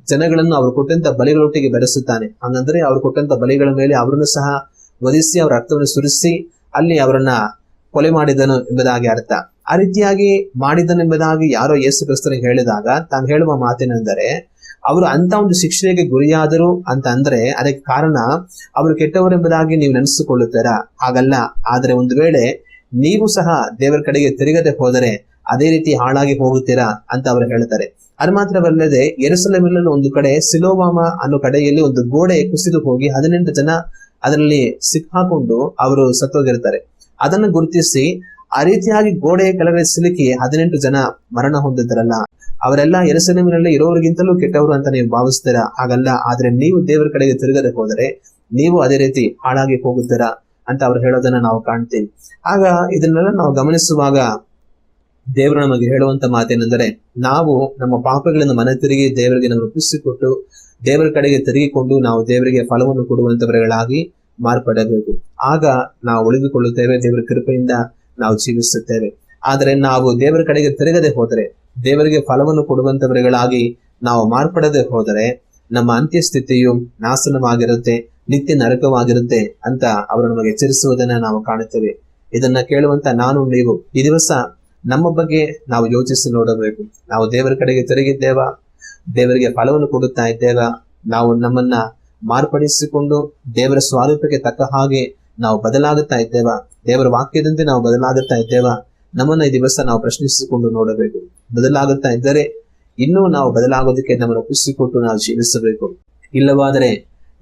ಜನಗಳನ್ನು ಅವರು ಕೊಟ್ಟಂತ ಬಲಿಗಳೊಟ್ಟಿಗೆ ಬೆರೆಸುತ್ತಾನೆ. ಹಂಗಂದ್ರೆ ಅವರು ಕೊಟ್ಟಂತ ಬಲಿಗಳ ಮೇಲೆ ಅವರನ್ನು ಸಹ ವಧಿಸಿ, ಅವರ ರಕ್ತವನ್ನು ಸುರಿಸಿ, ಅಲ್ಲಿ ಅವರನ್ನ ಕೊಲೆ ಮಾಡಿದನು ಎಂಬುದಾಗಿ ಅರ್ಥ. ಆ ರೀತಿಯಾಗಿ ಮಾಡಿದನೆಂಬುದಾಗಿ ಯಾರೋ ಯೇಸು ಕ್ರಿಸ್ತನಿಗೆ ಹೇಳಿದಾಗ ತಾನು ಹೇಳುವ ಮಾತೇನೆಂದರೆ, ಅವರು ಅಂತ ಒಂದು ಶಿಕ್ಷೆಗೆ ಗುರಿಯಾದರು ಅಂತ ಅಂದ್ರೆ ಅದಕ್ಕೆ ಕಾರಣ ಅವರು ಕೆಟ್ಟವರೆಂಬುದಾಗಿ ನೀವು ನೆನೆಸಿಕೊಳ್ಳುತ್ತೀರಾ? ಹಾಗಲ್ಲ. ಆದ್ರೆ ಒಂದು ವೇಳೆ ನೀವು ಸಹ ದೇವರ ಕಡೆಗೆ ತಿರುಗದೆ ಹೋದರೆ ಅದೇ ರೀತಿ ಹಾಳಾಗಿ ಹೋಗುತ್ತೀರಾ ಅಂತ ಅವರು ಹೇಳ್ತಾರೆ ಅದು ಮಾತ್ರವಲ್ಲದೆ ಎರಸಲಮೆಲ್ಲೂ ಒಂದು ಕಡೆ ಸಿಲೋವಾಮ ಅನ್ನೋ ಕಡೆಯಲ್ಲಿ ಒಂದು ಗೋಡೆ ಕುಸಿದು ಹೋಗಿ ಹದಿನೆಂಟು ಜನ ಅದರಲ್ಲಿ ಸಿಕ್ಕಾಕೊಂಡು ಅವರು ಸತ್ತೋಗಿರ್ತಾರೆ ಅದನ್ನು ಗುರುತಿಸಿ ಆ ರೀತಿಯಾಗಿ ಗೋಡೆಯ ಕೆಳಗಡೆ ಸಿಲುಕಿ ಹದಿನೆಂಟು ಜನ ಮರಣ ಹೊಂದಿದ್ದಾರಲ್ಲ, ಅವರೆಲ್ಲ ಎರಸಲೇಮಿನಲ್ಲಿ ಇರೋರಿಗಿಂತಲೂ ಕೆಟ್ಟವರು ಅಂತ ನೀವು ಭಾವಿಸ್ತೀರಾ? ಹಾಗಲ್ಲ, ಆದ್ರೆ ನೀವು ದೇವರ ಕಡೆಗೆ ತಿರುಗದೆ ಹೋದರೆ ನೀವು ಅದೇ ರೀತಿ ಹಾಳಾಗಿ ಹೋಗುತ್ತೀರಾ ಅಂತ ಅವ್ರು ಹೇಳೋದನ್ನ ನಾವು ಕಾಣ್ತೀವಿ. ಆಗ ಇದನ್ನೆಲ್ಲ ನಾವು ಗಮನಿಸುವಾಗ ದೇವರು ನಮಗೆ ಹೇಳುವಂತ ಮಾತೇನೆಂದರೆ, ನಾವು ನಮ್ಮ ಪಾಪಗಳನ್ನು ಮನೆ ತಿರುಗಿ ದೇವರಿಗೆ ನಾವು ಒಪ್ಪಿಸಿಕೊಟ್ಟು ದೇವರ ಕಡೆಗೆ ತಿರುಗಿಕೊಂಡು ನಾವು ದೇವರಿಗೆ ಫಲವನ್ನು ಕೊಡುವಂತವರುಗಳಾಗಿ ಮಾರ್ಪಡಬೇಕು. ಆಗ ನಾವು ಉಳಿದುಕೊಳ್ಳುತ್ತೇವೆ ದೇವರ ಕೃಪೆಯಿಂದ. ನಾವು ಜೀವಿಸುತ್ತೇವೆ. ಆದರೆ ನಾವು ದೇವರ ಕಡೆಗೆ ತಿರುಗದೆ ಹೋದರೆ, ದೇವರಿಗೆ ಫಲವನ್ನು ಕೊಡುವಂತವರುಗಳಾಗಿ ನಾವು ಮಾರ್ಪಡದೆ ಹೋದರೆ, ನಮ್ಮ ಅಂತ್ಯಸ್ಥಿತಿಯು ನಾಶನವಾಗಿರುತ್ತೆ, ನಿತ್ಯ ನರಕವಾಗಿರುತ್ತೆ ಅಂತ ಅವರು ನಮಗೆ ಎಚ್ಚರಿಸುವುದನ್ನ ನಾವು ಕಾಣುತ್ತೇವೆ. ಇದನ್ನ ಕೇಳುವಂತ ನಾನು, ನೀವು ಈ ದಿವಸ ನಮ್ಮ ಬಗ್ಗೆ ನಾವು ಯೋಚಿಸಿ ನೋಡಬೇಕು. ನಾವು ದೇವರ ಕಡೆಗೆ ತಿರುಗಿದ್ದೇವಾ? ದೇವರಿಗೆ ಫಲವನ್ನು ಕೊಡುತ್ತಾ ಇದ್ದೇವಾ? ನಾವು ನಮ್ಮನ್ನ ಮಾರ್ಪಡಿಸಿಕೊಂಡು ದೇವರ ಸ್ವರೂಪಕ್ಕೆ ತಕ್ಕ ಹಾಗೆ ನಾವು ಬದಲಾಗುತ್ತಾ ಇದ್ದೇವಾ? ದೇವರ ವಾಕ್ಯದಂತೆ ನಾವು ಬದಲಾಗುತ್ತಾ ಇದ್ದೇವಾ? ನಮ್ಮನ್ನ ಈ ದಿವಸ ನಾವು ಪ್ರಶ್ನಿಸಿಕೊಂಡು ನೋಡಬೇಕು. ಬದಲಾಗುತ್ತಾ ಇದ್ದರೆ ಇನ್ನೂ ನಾವು ಬದಲಾಗೋದಕ್ಕೆ ನಮ್ಮನ್ನು ಒಪ್ಪಿಸಿಕೊಟ್ಟು ನಾವು ಜೀವಿಸಬೇಕು. ಇಲ್ಲವಾದರೆ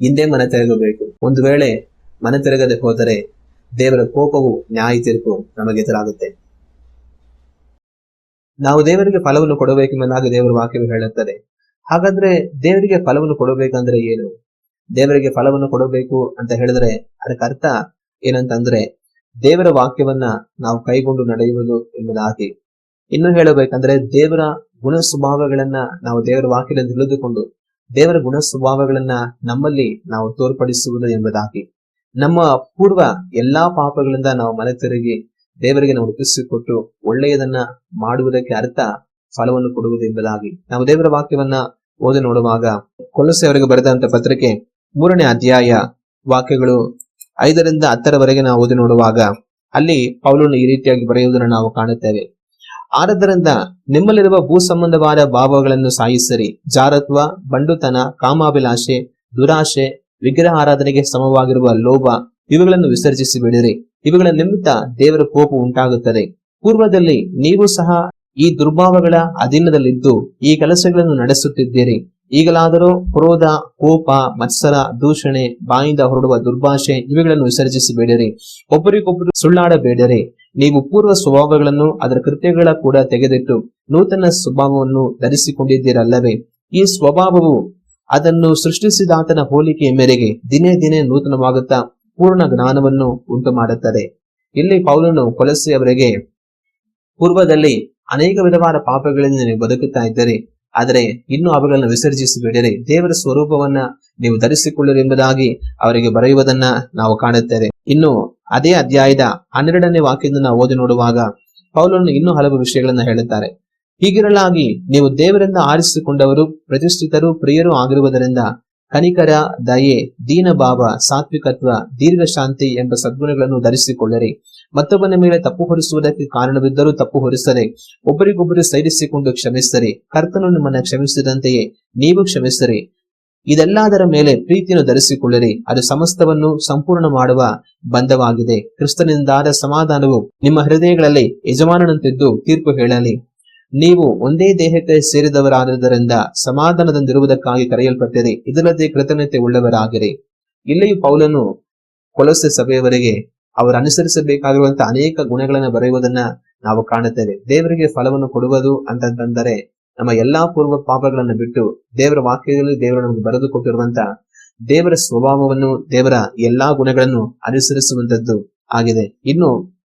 ಹಿಂದೆ ಮನೆ ತೆರಗಬೇಕು. ಒಂದು ವೇಳೆ ಮನೆ ತಿರುಗದೆ ಹೋದರೆ ದೇವರ ಕೋಪವು ನ್ಯಾಯ ತೀರ್ಪು ನಮಗೆ ಎದುರಾಗುತ್ತೆ. ನಾವು ದೇವರಿಗೆ ಫಲವನ್ನು ಕೊಡಬೇಕೆಂಬುದಾಗಿ ದೇವರ ವಾಕ್ಯವು ಹೇಳುತ್ತದೆ ಹಾಗಾದ್ರೆ ದೇವರಿಗೆ ಫಲವನ್ನು ಕೊಡಬೇಕಂದ್ರೆ ಏನು? ದೇವರಿಗೆ ಫಲವನ್ನು ಕೊಡಬೇಕು ಅಂತ ಹೇಳಿದ್ರೆ ಅದಕ್ಕೆ ಅರ್ಥ ಏನಂತಂದ್ರೆ ದೇವರ ವಾಕ್ಯವನ್ನ ನಾವು ಕೈಗೊಂಡು ನಡೆಯುವುದು ಎಂಬುದಾಗಿ. ಇನ್ನು ಹೇಳಬೇಕಂದ್ರೆ ದೇವರ ಗುಣ ಸ್ವಭಾವಗಳನ್ನ ನಾವು ದೇವರ ವಾಕ್ಯದಲ್ಲಿ ತಿಳಿದುಕೊಂಡು ದೇವರ ಗುಣ ಸ್ವಭಾವಗಳನ್ನ ನಮ್ಮಲ್ಲಿ ನಾವು ತೋರ್ಪಡಿಸುವುದು ಎಂಬುದಾಗಿ. ನಮ್ಮ ಪೂರ್ವ ಎಲ್ಲಾ ಪಾಪಗಳಿಂದ ನಾವು ಮನೆ ತಿರುಗಿ ದೇವರಿಗೆ ನಾವು ರೂಪಿಸಿಕೊಟ್ಟು ಒಳ್ಳೆಯದನ್ನ ಮಾಡುವುದಕ್ಕೆ ಅರ್ಥ ಫಲವನ್ನು ಕೊಡುವುದು ಎಂಬುದಾಗಿ. ನಾವು ದೇವರ ವಾಕ್ಯವನ್ನ ಓದಿ ನೋಡುವಾಗ ಕೊಲಸೆ ಬರೆದಂತ ಪತ್ರಿಕೆ ಮೂರನೇ ಅಧ್ಯಾಯ ವಾಕ್ಯಗಳು ಐದರಿಂದ ಹತ್ತರವರೆಗೆ ನಾವು ಓದಿ ನೋಡುವಾಗ ಅಲ್ಲಿ ಪೌಲನ್ನು ಈ ರೀತಿಯಾಗಿ ಬರೆಯುವುದನ್ನು ನಾವು ಕಾಣುತ್ತೇವೆ. ಆರದರಿಂದ ನಿಮ್ಮಲ್ಲಿರುವ ಭೂ ಸಂಬಂಧವಾದ ಭಾವಗಳನ್ನು ಸಾಯಿಸಿರಿ. ಜಾರತ್ವ, ಬಂಡುತನ, ಕಾಮಾಭಿಲಾಷೆ, ದುರಾಶೆ, ವಿಗ್ರಹ ಆರಾಧನೆಗೆ ಸಮವಾಗಿರುವ ಲೋಭ ಇವುಗಳನ್ನು ವಿಸರ್ಜಿಸಿ ಬಿಡಿರಿ. ಇವುಗಳ ನಿಮಿತ್ತ ದೇವರ ಕೋಪ ಉಂಟಾಗುತ್ತದೆ. ಪೂರ್ವದಲ್ಲಿ ನೀವು ಸಹ ಈ ದುರ್ಭಾವಗಳ ಅಧೀನದಲ್ಲಿದ್ದು ಈ ಕೆಲಸಗಳನ್ನು ನಡೆಸುತ್ತಿದ್ದೀರಿ. ಈಗಲಾದರೂ ಕ್ರೋಧ, ಕೋಪ, ಮತ್ಸರ, ದೂಷಣೆ, ಬಾಯಿಂದ ಹೊರಡುವ ದುರ್ಭಾಷೆ ಇವುಗಳನ್ನು ವಿಸರ್ಜಿಸಿ ಬೇಡಿರಿ. ಒಬ್ಬರಿಗೊಬ್ಬರು ಸುಳ್ಳಾಡಬೇಡಿರಿ. ನೀವು ಪೂರ್ವ ಸ್ವಭಾವಗಳನ್ನು ಅದರ ಕೃತ್ಯಗಳ ಕೂಡ ತೆಗೆದಿಟ್ಟು ನೂತನ ಸ್ವಭಾವವನ್ನು ಧರಿಸಿಕೊಂಡಿದ್ದೀರಲ್ಲವೇ? ಈ ಸ್ವಭಾವವು ಅದನ್ನು ಸೃಷ್ಟಿಸಿದಾತನ ಹೋಲಿಕೆಯ ಮೇರೆಗೆ ದಿನೇ ದಿನೇ ನೂತನವಾಗುತ್ತಾ ಪೂರ್ಣ ಜ್ಞಾನವನ್ನು ಉಂಟು ಮಾಡುತ್ತದೆ ಇಲ್ಲಿ ಪೌಲನು ಕೊಲಸೆಯವರಿಗೆ ಪೂರ್ವದಲ್ಲಿ ಅನೇಕ ವಿಧವಾದ ಪಾಪಗಳಿಂದ ನೀವು ಬದುಕುತ್ತಾ ಇದ್ದೀರಿ ಆದರೆ ಇನ್ನು ಅವುಗಳನ್ನು ವಿಸರ್ಜಿಸಿ ಬಿಡಿರಿ ದೇವರ ಸ್ವರೂಪವನ್ನ ನೀವು ಧರಿಸಿಕೊಳ್ಳಿರಿ ಎಂಬುದಾಗಿ ಅವರಿಗೆ ಬರೆಯುವುದನ್ನ ನಾವು ಕಾಣುತ್ತೇವೆ. ಇನ್ನು ಅದೇ ಅಧ್ಯಾಯದ ಹನ್ನೆರಡನೇ ವಾಕ್ಯದಿಂದ ನಾವು ಓದಿ ನೋಡುವಾಗ ಪೌಲನ್ನು ಇನ್ನೂ ಹಲವು ವಿಷಯಗಳನ್ನ ಹೇಳುತ್ತಾರೆ. ಹೀಗಿರಲಾಗಿ ನೀವು ದೇವರಿಂದ ಆರಿಸಿಕೊಂಡವರು, ಪ್ರತಿಷ್ಠಿತರು, ಪ್ರಿಯರು ಆಗಿರುವುದರಿಂದ ಕನಿಕರ, ದಯೆ, ದೀನಭಾವ, ಸಾತ್ವಿಕತ್ವ ದೀರ್ಘ ಶಾಂತಿ ಎಂಬ ಸದ್ಗುಣಗಳನ್ನು ಧರಿಸಿಕೊಳ್ಳಿರಿ. ಮತ್ತೊಬ್ಬನ ಮೇಲೆ ತಪ್ಪು ಹೊರಿಸುವುದಕ್ಕೆ ಕಾರಣವಿದ್ದರೂ ತಪ್ಪು ಹೊರಿಸದೆ ಒಬ್ಬರಿಗೊಬ್ಬರು ಸೈರಿಸಿಕೊಂಡು ಕ್ಷಮಿಸಿರಿ. ಕರ್ತನು ನಿಮ್ಮನ್ನ ಕ್ಷಮಿಸಿದಂತೆಯೇ ನೀವು ಕ್ಷಮಿಸಿರಿ. ಇದೆಲ್ಲದರ ಮೇಲೆ ಪ್ರೀತಿಯನ್ನು ಧರಿಸಿಕೊಳ್ಳಿರಿ. ಅದು ಸಮಸ್ತವನ್ನು ಸಂಪೂರ್ಣ ಮಾಡುವ ಬಂಧವಾಗಿದೆ. ಕ್ರಿಸ್ತನಿಂದಾದ ಸಮಾಧಾನವು ನಿಮ್ಮ ಹೃದಯಗಳಲ್ಲಿ ಯಜಮಾನನಂತಿದ್ದು ತೀರ್ಪು ಹೇಳಲಿ. ನೀವು ಒಂದೇ ದೇಹಕ್ಕೆ ಸೇರಿದವರಾದದರಿಂದ ಸಮಾಧಾನದಿಂದಿರುವುದಕ್ಕಾಗಿ ಕರೆಯಲ್ಪಟ್ಟಿರಿ. ಇದಲ್ಲದೆ ಕೃತಜ್ಞತೆ ಉಳ್ಳವರಾಗಿರಿ ಇಲ್ಲಿಯೂ ಪೌಲನು ಕೊಲಸೆ ಸಭೆಯವರೆಗೆ ಅವರು ಅನುಸರಿಸಬೇಕಾಗಿರುವಂತಹ ಅನೇಕ ಗುಣಗಳನ್ನು ಬರೆಯುವುದನ್ನ ನಾವು ಕಾಣುತ್ತೇವೆ. ದೇವರಿಗೆ ಫಲವನ್ನು ಕೊಡುವುದು ಅಂತಂದರೆ ನಮ್ಮ ಎಲ್ಲಾ ಪೂರ್ವ ಪಾಪಗಳನ್ನು ಬಿಟ್ಟು ದೇವರ ವಾಕ್ಯದಲ್ಲಿ ದೇವರು ನಮಗೆ ಬರೆದು ಕೊಟ್ಟಿರುವಂತ ದೇವರ ಸ್ವಭಾವವನ್ನು, ದೇವರ ಎಲ್ಲಾ ಗುಣಗಳನ್ನು ಅನುಸರಿಸುವಂತದ್ದು ಆಗಿದೆ. ಇನ್ನು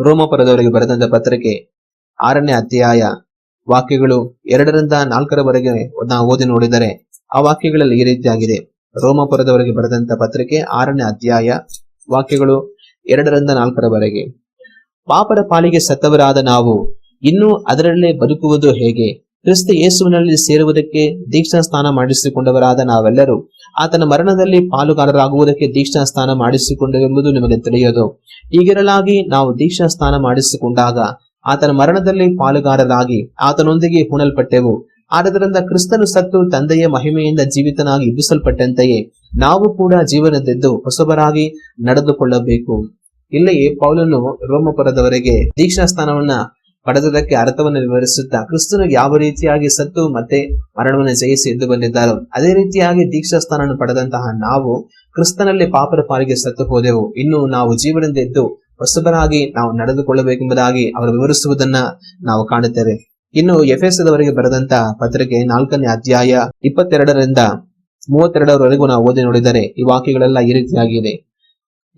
ರೋಮಪುರದವರಿಗೆ ಬರೆದಂತ ಪತ್ರಿಕೆ ಆರನೇ ಅಧ್ಯಾಯ ವಾಕ್ಯಗಳು ಎರಡರಿಂದ ನಾಲ್ಕರವರೆಗೆ ನಾವು ಓದಿ ನೋಡಿದರೆ ಆ ವಾಕ್ಯಗಳಲ್ಲಿ ಈ ರೀತಿಯಾಗಿದೆ. ರೋಮಪುರದವರಿಗೆ ಬರೆದಂತ ಪತ್ರಿಕೆ ಆರನೇ ಅಧ್ಯಾಯ ವಾಕ್ಯಗಳು ಎರಡರಿಂದ ನಾಲ್ಕರವರೆಗೆ. ಪಾಪದ ಪಾಲಿಗೆ ಸತ್ತವರಾದ ನಾವು ಇನ್ನೂ ಅದರಲ್ಲೇ ಬದುಕುವುದು ಹೇಗೆ? ಕ್ರಿಸ್ತ ಯೇಸುವಿನಲ್ಲಿ ಸೇರುವುದಕ್ಕೆ ದೀಕ್ಷಾ ಸ್ನಾನ ಮಾಡಿಸಿಕೊಂಡವರಾದ ನಾವೆಲ್ಲರೂ ಆತನ ಮರಣದಲ್ಲಿ ಪಾಲುಗಾರರಾಗುವುದಕ್ಕೆ ದೀಕ್ಷಾ ಸ್ನಾನ ಮಾಡಿಸಿಕೊಂಡವೆಂಬುದು ನಿಮಗೆ ತಿಳಿಯೋದು. ಈಗಿರಲಾಗಿ ನಾವು ದೀಕ್ಷಾ ಸ್ನಾನ ಮಾಡಿಸಿಕೊಂಡಾಗ ಆತನ ಮರಣದಲ್ಲಿ ಪಾಲುಗಾರರಾಗಿ ಆತನೊಂದಿಗೆ ಹೂಣಲ್ಪಟ್ಟೆವು. ಆದ್ದರಿಂದ ಕ್ರಿಸ್ತನು ಸತ್ತು ತಂದೆಯ ಮಹಿಮೆಯಿಂದ ಜೀವಿತನಾಗಿ ಎಬ್ಬಿಸಲ್ಪಟ್ಟಂತೆಯೇ ನಾವು ಕೂಡ ಜೀವನದೆದ್ದು ಹೊಸಬರಾಗಿ ನಡೆದುಕೊಳ್ಳಬೇಕು. ಇಲ್ಲಿ ಪೌಲನು ರೋಮಪುರದವರೆಗೆ ದೀಕ್ಷಾ ಸ್ಥಾನವನ್ನ ಪಡೆದದಕ್ಕೆ ಅರ್ಥವನ್ನು ವಿವರಿಸುತ್ತಾ ಕ್ರಿಸ್ತನು ಯಾವ ರೀತಿಯಾಗಿ ಸತ್ತು ಮತ್ತೆ ಮರಣವನ್ನು ಜಯಿಸಿ ಎದ್ದು ಬಂದಿದ್ದಾರೋ, ಅದೇ ರೀತಿಯಾಗಿ ದೀಕ್ಷಾ ಸ್ಥಾನವನ್ನು ಪಡೆದಂತಹ ನಾವು ಕ್ರಿಸ್ತನಲ್ಲಿ ಪಾಪರ ಪಾಲಿಗೆ ಸತ್ತು ಹೋದೆವು. ಇನ್ನು ನಾವು ಜೀವನದಿಂದ ಎದ್ದು ಹೊಸಬರಾಗಿ ನಾವು ನಡೆದುಕೊಳ್ಳಬೇಕೆಂಬುದಾಗಿ ಅವರು ವಿವರಿಸುವುದನ್ನ ನಾವು ಕಾಣುತ್ತೇವೆ. ಇನ್ನು ಎಫ್ ಎಸ್ ಬರೆದಂತ ಪತ್ರಿಕೆ ನಾಲ್ಕನೇ ಅಧ್ಯಾಯ ಇಪ್ಪತ್ತೆರಡರಿಂದ ಮೂವತ್ತೆರಡರವರೆಗೂ ನಾವು ಓದಿ ನೋಡಿದರೆ ಈ ವಾಕ್ಯಗಳೆಲ್ಲ ಈ ರೀತಿಯಾಗಿದೆ.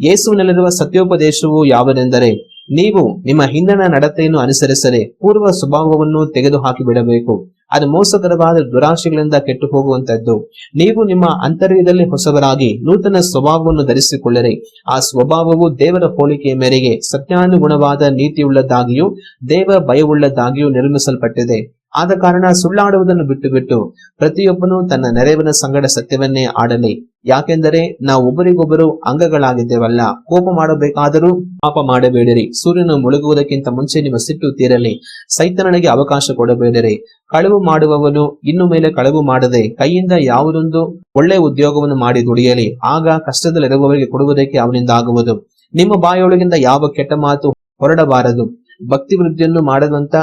ಯೇಸುವಿನಲ್ಲಿರುವ ಸತ್ಯೋಪದೇಶವು ಯಾವುದೆಂದರೆ, ನೀವು ನಿಮ್ಮ ಹಿಂದಿನ ನಡತೆಯನ್ನು ಅನುಸರಿಸದೆ ಪೂರ್ವ ಸ್ವಭಾವವನ್ನು ತೆಗೆದು ಹಾಕಿಬಿಡಬೇಕು ಅದು ಮೋಸಕರವಾದ ದುರಾಶೆಗಳಿಂದ ಕೆಟ್ಟು ಹೋಗುವಂತದ್ದು ನೀವು ನಿಮ್ಮ ಅಂತರ್ಯದಲ್ಲಿ ಹೊಸಬರಾಗಿ ನೂತನ ಸ್ವಭಾವವನ್ನು ಧರಿಸಿಕೊಳ್ಳರೆ. ಆ ಸ್ವಭಾವವು ದೇವರ ಹೋಲಿಕೆಯ ಮೇರೆಗೆ ಸತ್ಯಾನುಗುಣವಾದ ನೀತಿಯುಳ್ಳದ್ದಾಗಿಯೂ ದೇವ ಭಯವುಳ್ಳದ್ದಾಗಿಯೂ ನಿರ್ಮಿಸಲ್ಪಟ್ಟಿದೆ. ಆದ ಕಾರಣ ಸುಳ್ಳಾಡುವುದನ್ನು ಬಿಟ್ಟು ಬಿಟ್ಟು ಪ್ರತಿಯೊಬ್ಬನು ತನ್ನ ನೆರವಿನ ಸಂಗಡ ಸತ್ಯವನ್ನೇ ಆಡಲಿ. ಯಾಕೆಂದರೆ ನಾವು ಒಬ್ಬರಿಗೊಬ್ಬರು ಅಂಗಗಳಾಗಿದ್ದೇವಲ್ಲ. ಕೋಪ ಮಾಡಬೇಕಾದರೂ ಪಾಪ ಮಾಡಬೇಡಿರಿ. ಸೂರ್ಯನು ಮುಳುಗುವುದಕ್ಕಿಂತ ಮುಂಚೆ ನಿಮ್ಮ ಸಿಟ್ಟು ತೀರಲಿ. ಸೈತನನಿಗೆ ಅವಕಾಶ ಕೊಡಬೇಡಿರಿ. ಕಳವು ಮಾಡುವವನು ಇನ್ನು ಮೇಲೆ ಕಳವು ಮಾಡದೆ ಕೈಯಿಂದ ಯಾವುದೊಂದು ಒಳ್ಳೆ ಉದ್ಯೋಗವನ್ನು ಮಾಡಿ ದುಡಿಯಲಿ. ಆಗ ಕಷ್ಟದಲ್ಲಿರುವವರಿಗೆ ಕೊಡುವುದಕ್ಕೆ ಅವನಿಂದ ಆಗುವುದು ನಿಮ್ಮ ಬಾಯೊಳಗಿಂದ ಯಾವ ಕೆಟ್ಟ ಮಾತು ಹೊರಡಬಾರದು. ಭಕ್ತಿ ವೃದ್ಧಿಯನ್ನು ಮಾಡದಂತ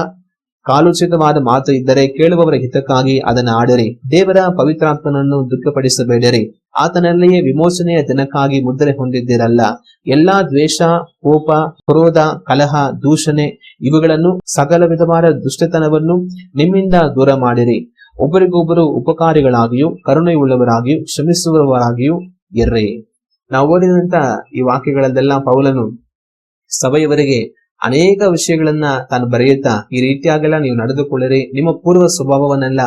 ಕಾಲುಚಿತವಾದ ಮಾತು ಇದ್ದರೆ ಕೇಳುವವರ ಹಿತಕ್ಕಾಗಿ ಅದನ್ನು ಆಡಿರಿ. ದೇವರ ಪವಿತ್ರಾತ್ಮನನ್ನು ದುಃಖಪಡಿಸಬೇಡಿರಿ. ಆತನಲ್ಲಿಯೇ ವಿಮೋಚನೆಯ ದಿನಕ್ಕಾಗಿ ಮುದ್ರೆ ಹೊಂದಿದ್ದೀರಲ್ಲ. ಎಲ್ಲಾ ದ್ವೇಷ, ಕೋಪ, ಕ್ರೋಧ, ಕಲಹ, ದೂಷಣೆ ಇವುಗಳನ್ನು ಸಕಲ ವಿಧವಾದ ದುಷ್ಟತನವನ್ನು ನಿಮ್ಮಿಂದ ದೂರ ಮಾಡಿರಿ. ಒಬ್ಬರಿಗೊಬ್ಬರು ಉಪಕಾರಿಗಳಾಗಿಯೂ, ಕರುಣೆಯುಳ್ಳವರಾಗಿಯೂ, ಶ್ರಮಿಸುವವರಾಗಿಯೂ ಇರ್ರಿ. ನಾವು ಓದಿದಂತ ಈ ವಾಕ್ಯಗಳಲ್ಲೆಲ್ಲ ಪೌಲನು ಸಭೆಯವರೆಗೆ ಅನೇಕ ವಿಷಯಗಳನ್ನ ತಾನು ಬರೆಯುತ್ತಾ ಈ ರೀತಿಯಾಗೆಲ್ಲ ನೀವು ನಡೆದುಕೊಳ್ಳಿರಿ. ನಿಮ್ಮ ಪೂರ್ವ ಸ್ವಭಾವವನ್ನೆಲ್ಲ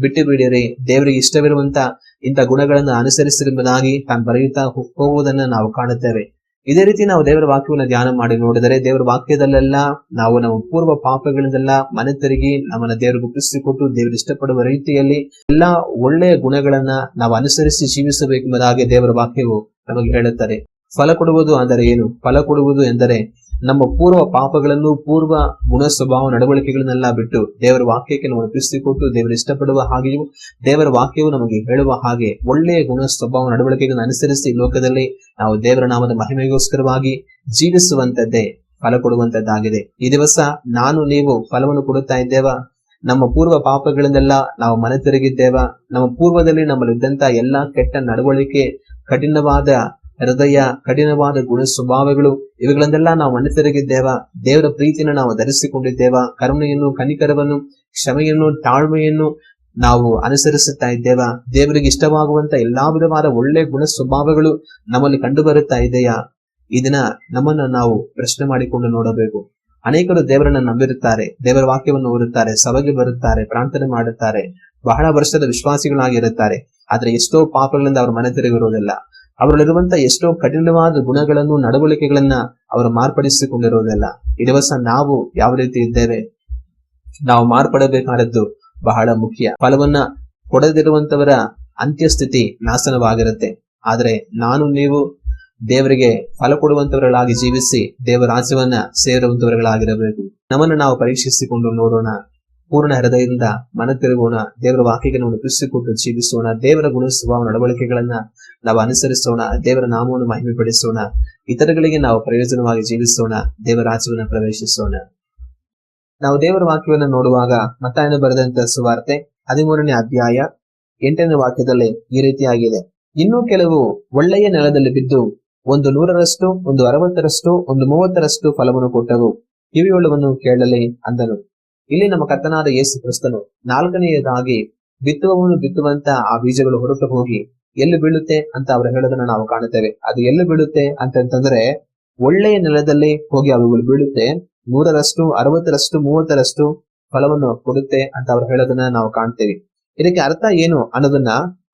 ಬಿಟ್ಟು ಬಿಡಿರಿ ದೇವರಿಗೆ ಇಷ್ಟವಿರುವಂತ ಇಂಥ ಗುಣಗಳನ್ನು ಅನುಸರಿಸಿರುವುದಾಗಿ ತಾನು ಬರೆಯುತ್ತಾ ಹೋಗುವುದನ್ನ ನಾವು ಕಾಣುತ್ತೇವೆ. ಇದೇ ರೀತಿ ನಾವು ದೇವರ ವಾಕ್ಯವನ್ನು ಧ್ಯಾನ ಮಾಡಿ ನೋಡಿದರೆ ದೇವರ ವಾಕ್ಯದಲ್ಲೆಲ್ಲ ನಾವು ನಮ್ಮ ಪೂರ್ವ ಪಾಪಗಳಿಂದೆಲ್ಲ ಮನೆ ತಿರುಗಿ ನಮ್ಮನ್ನ ದೇವರಿಗೆ ಒಪ್ಪಿಸಿಕೊಟ್ಟು ದೇವರು ಇಷ್ಟಪಡುವ ರೀತಿಯಲ್ಲಿ ಎಲ್ಲಾ ಒಳ್ಳೆಯ ಗುಣಗಳನ್ನ ನಾವು ಅನುಸರಿಸಿ ಜೀವಿಸಬೇಕೆಂಬುದಾಗಿ ದೇವರ ವಾಕ್ಯವು ನಮಗೆ ಹೇಳುತ್ತದೆ. ಫಲ ಕೊಡುವುದು ಅಂದರೆ ಏನು? ಫಲ ಕೊಡುವುದು ಎಂದರೆ ನಮ್ಮ ಪೂರ್ವ ಪಾಪಗಳನ್ನು, ಪೂರ್ವ ಗುಣ ಸ್ವಭಾವ ನಡವಳಿಕೆಗಳನ್ನೆಲ್ಲ ಬಿಟ್ಟು ದೇವರ ವಾಕ್ಯಕ್ಕೆ ನಾವು ತಿಳಿಸಿಕೊಟ್ಟು ದೇವರು ಇಷ್ಟಪಡುವ ಹಾಗೆಯೂ, ದೇವರ ವಾಕ್ಯವು ನಮಗೆ ಹೇಳುವ ಹಾಗೆ ಒಳ್ಳೆಯ ಗುಣ ಸ್ವಭಾವ ನಡವಳಿಕೆಗಳನ್ನು ಅನುಸರಿಸಿ ಲೋಕದಲ್ಲಿ ನಾವು ದೇವರ ನಾಮದ ಮಹಿಮೆಗೋಸ್ಕರವಾಗಿ ಜೀವಿಸುವಂತದ್ದೇ ಫಲ ಕೊಡುವಂತದ್ದಾಗಿದೆ ಈ ದಿವಸ ನಾನು ನೀವು ಫಲವನ್ನು ಕೊಡುತ್ತಾ ಇದ್ದೇವ? ನಮ್ಮ ಪೂರ್ವ ಪಾಪಗಳನ್ನೆಲ್ಲ ನಾವು ಮನೆ ತಿರುಗಿದ್ದೇವ? ನಮ್ಮ ಪೂರ್ವದಲ್ಲಿ ನಮ್ಮಲ್ಲಿದ್ದಂತ ಎಲ್ಲಾ ಕೆಟ್ಟ ನಡವಳಿಕೆ, ಕಠಿಣವಾದ ಹೃದಯ, ಕಠಿಣವಾದ ಗುಣ ಸ್ವಭಾವಗಳು ಇವುಗಳನ್ನೆಲ್ಲ ನಾವು ಮನೆ ತಿರುಗಿದ್ದೇವ ದೇವರ ಪ್ರೀತಿಯನ್ನು ನಾವು ಧರಿಸಿಕೊಂಡಿದ್ದೇವ. ಕರುಣೆಯನ್ನು, ಕನಿಕರವನ್ನು, ಕ್ಷಮೆಯನ್ನು, ತಾಳ್ಮೆಯನ್ನು ನಾವು ಅನುಸರಿಸುತ್ತಾ ಇದ್ದೇವ. ದೇವರಿಗೆ ಇಷ್ಟವಾಗುವಂತ ಎಲ್ಲಾ ವಿಧವಾದ ಒಳ್ಳೆ ಗುಣ ಸ್ವಭಾವಗಳು ನಮ್ಮಲ್ಲಿ ಕಂಡು ಬರುತ್ತಾ ಇದೆಯಾ ಇದನ್ನ ನಮ್ಮನ್ನ ನಾವು ಪ್ರಶ್ನೆ ಮಾಡಿಕೊಂಡು ನೋಡಬೇಕು. ಅನೇಕರು ದೇವರನ್ನ ನಂಬಿರುತ್ತಾರೆ, ದೇವರ ವಾಕ್ಯವನ್ನು ಓದುತ್ತಾರೆ, ಸಭೆಗೆ ಬರುತ್ತಾರೆ, ಪ್ರಾರ್ಥನೆ ಮಾಡುತ್ತಾರೆ, ಬಹಳ ವರ್ಷದ ವಿಶ್ವಾಸಿಗಳಾಗಿರುತ್ತಾರೆ. ಆದ್ರೆ ಎಷ್ಟೋ ಪಾಪಗಳಿಂದ ಅವರು ಮನೆ ತಿರುಗಿರುವುದಿಲ್ಲ ಅವರಲ್ಲಿರುವಂತಹ ಎಷ್ಟೋ ಕಠಿಣವಾದ ಗುಣಗಳನ್ನು, ನಡವಳಿಕೆಗಳನ್ನ ಅವರು ಮಾರ್ಪಡಿಸಿಕೊಂಡಿರೋದಲ್ಲ ಈ ದಿವಸ ನಾವು ಯಾವ ರೀತಿ ಇದ್ದೇವೆ? ನಾವು ಮಾರ್ಪಡಬೇಕಾದದ್ದು ಬಹಳ ಮುಖ್ಯ. ಫಲವನ್ನ ಕೊಡದಿರುವಂತವರ ಅಂತ್ಯಸ್ಥಿತಿ ನಾಶನವಾಗಿರುತ್ತೆ. ಆದರೆ ನಾನು ನೀವು ದೇವರಿಗೆ ಫಲ ಕೊಡುವಂತವರಾಗಿ ಜೀವಿಸಿ ದೇವರ ರಾಜ್ಯವನ್ನ ಸೇರುವಂತವರುಗಳಾಗಿರಬೇಕು ನಮ್ಮನ್ನು ನಾವು ಪರೀಕ್ಷಿಸಿಕೊಂಡು ನೋಡೋಣ. ಪೂರ್ಣ ಹೃದಯದಿಂದ ಮನ ತಿರುಗೋಣ. ದೇವರ ನಾವು ಒಪ್ಪಿಸಿಕೊಟ್ಟು ಜೀವಿಸೋಣ ದೇವರ ಗುಣ ಸ್ವಭಾವ ನಡವಳಿಕೆಗಳನ್ನ ನಾವು ಅನುಸರಿಸೋಣ. ದೇವರ ನಾಮವನ್ನು ಮಹಿಮೆಪಡಿಸೋಣ. ಇತರಗಳಿಗೆ ನಾವು ಪ್ರಯೋಜನವಾಗಿ ಜೀವಿಸೋಣ. ದೇವರ ರಾಜ್ಯವನ್ನ ಪ್ರವೇಶಿಸೋಣ. ನಾವು ದೇವರ ವಾಕ್ಯವನ್ನು ನೋಡುವಾಗ ಮತ್ತಾಯನ ಬರೆದಂತ ಸುವಾರ್ತೆ ಹದಿಮೂರನೇ ಅಧ್ಯಾಯ ಎಂಟನೇ ವಾಕ್ಯದಲ್ಲಿ ಈ ರೀತಿಯಾಗಿದೆ. ಇನ್ನೂ ಕೆಲವು ಒಳ್ಳೆಯ ನೆಲದಲ್ಲಿ ಬಿದ್ದು ಒಂದು ನೂರರಷ್ಟು, ಒಂದು ಅರವತ್ತರಷ್ಟು, ಒಂದು ಮೂವತ್ತರಷ್ಟು ಫಲವನ್ನು ಕೊಟ್ಟವು ಕಿವಿಯೊಳ್ಳವನ್ನು ಕೇಳಲಿ ಅಂದನು. ಇಲ್ಲಿ ನಮ್ಮ ಕರ್ತನಾದ ಯೇಸು ಕ್ರಿಸ್ತನು ನಾಲ್ಕನೆಯದಾಗಿ ಬಿತ್ತುವವನು ಬಿತ್ತುವಂತ ಆ ಬೀಜಗಳು ಹೊರಟು ಹೋಗಿ ಎಲ್ಲಿ ಬೀಳುತ್ತೆ ಅಂತ ಅವರು ಹೇಳೋದನ್ನ ನಾವು ಕಾಣುತ್ತೇವೆ. ಅದು ಎಲ್ಲಿ ಬೀಳುತ್ತೆ ಅಂತಂತಂದ್ರೆ ಒಳ್ಳೆಯ ನೆಲದಲ್ಲಿ ಹೋಗಿ ಅವುಗಳು ಬೀಳುತ್ತೆ. ನೂರರಷ್ಟು, ಅರವತ್ತರಷ್ಟು, ಮೂವತ್ತರಷ್ಟು ಫಲವನ್ನು ಕೊಡುತ್ತೆ ಅಂತ ಅವ್ರು ಹೇಳೋದನ್ನ ನಾವು ಕಾಣ್ತೇವೆ. ಇದಕ್ಕೆ ಅರ್ಥ ಏನು ಅನ್ನೋದನ್ನ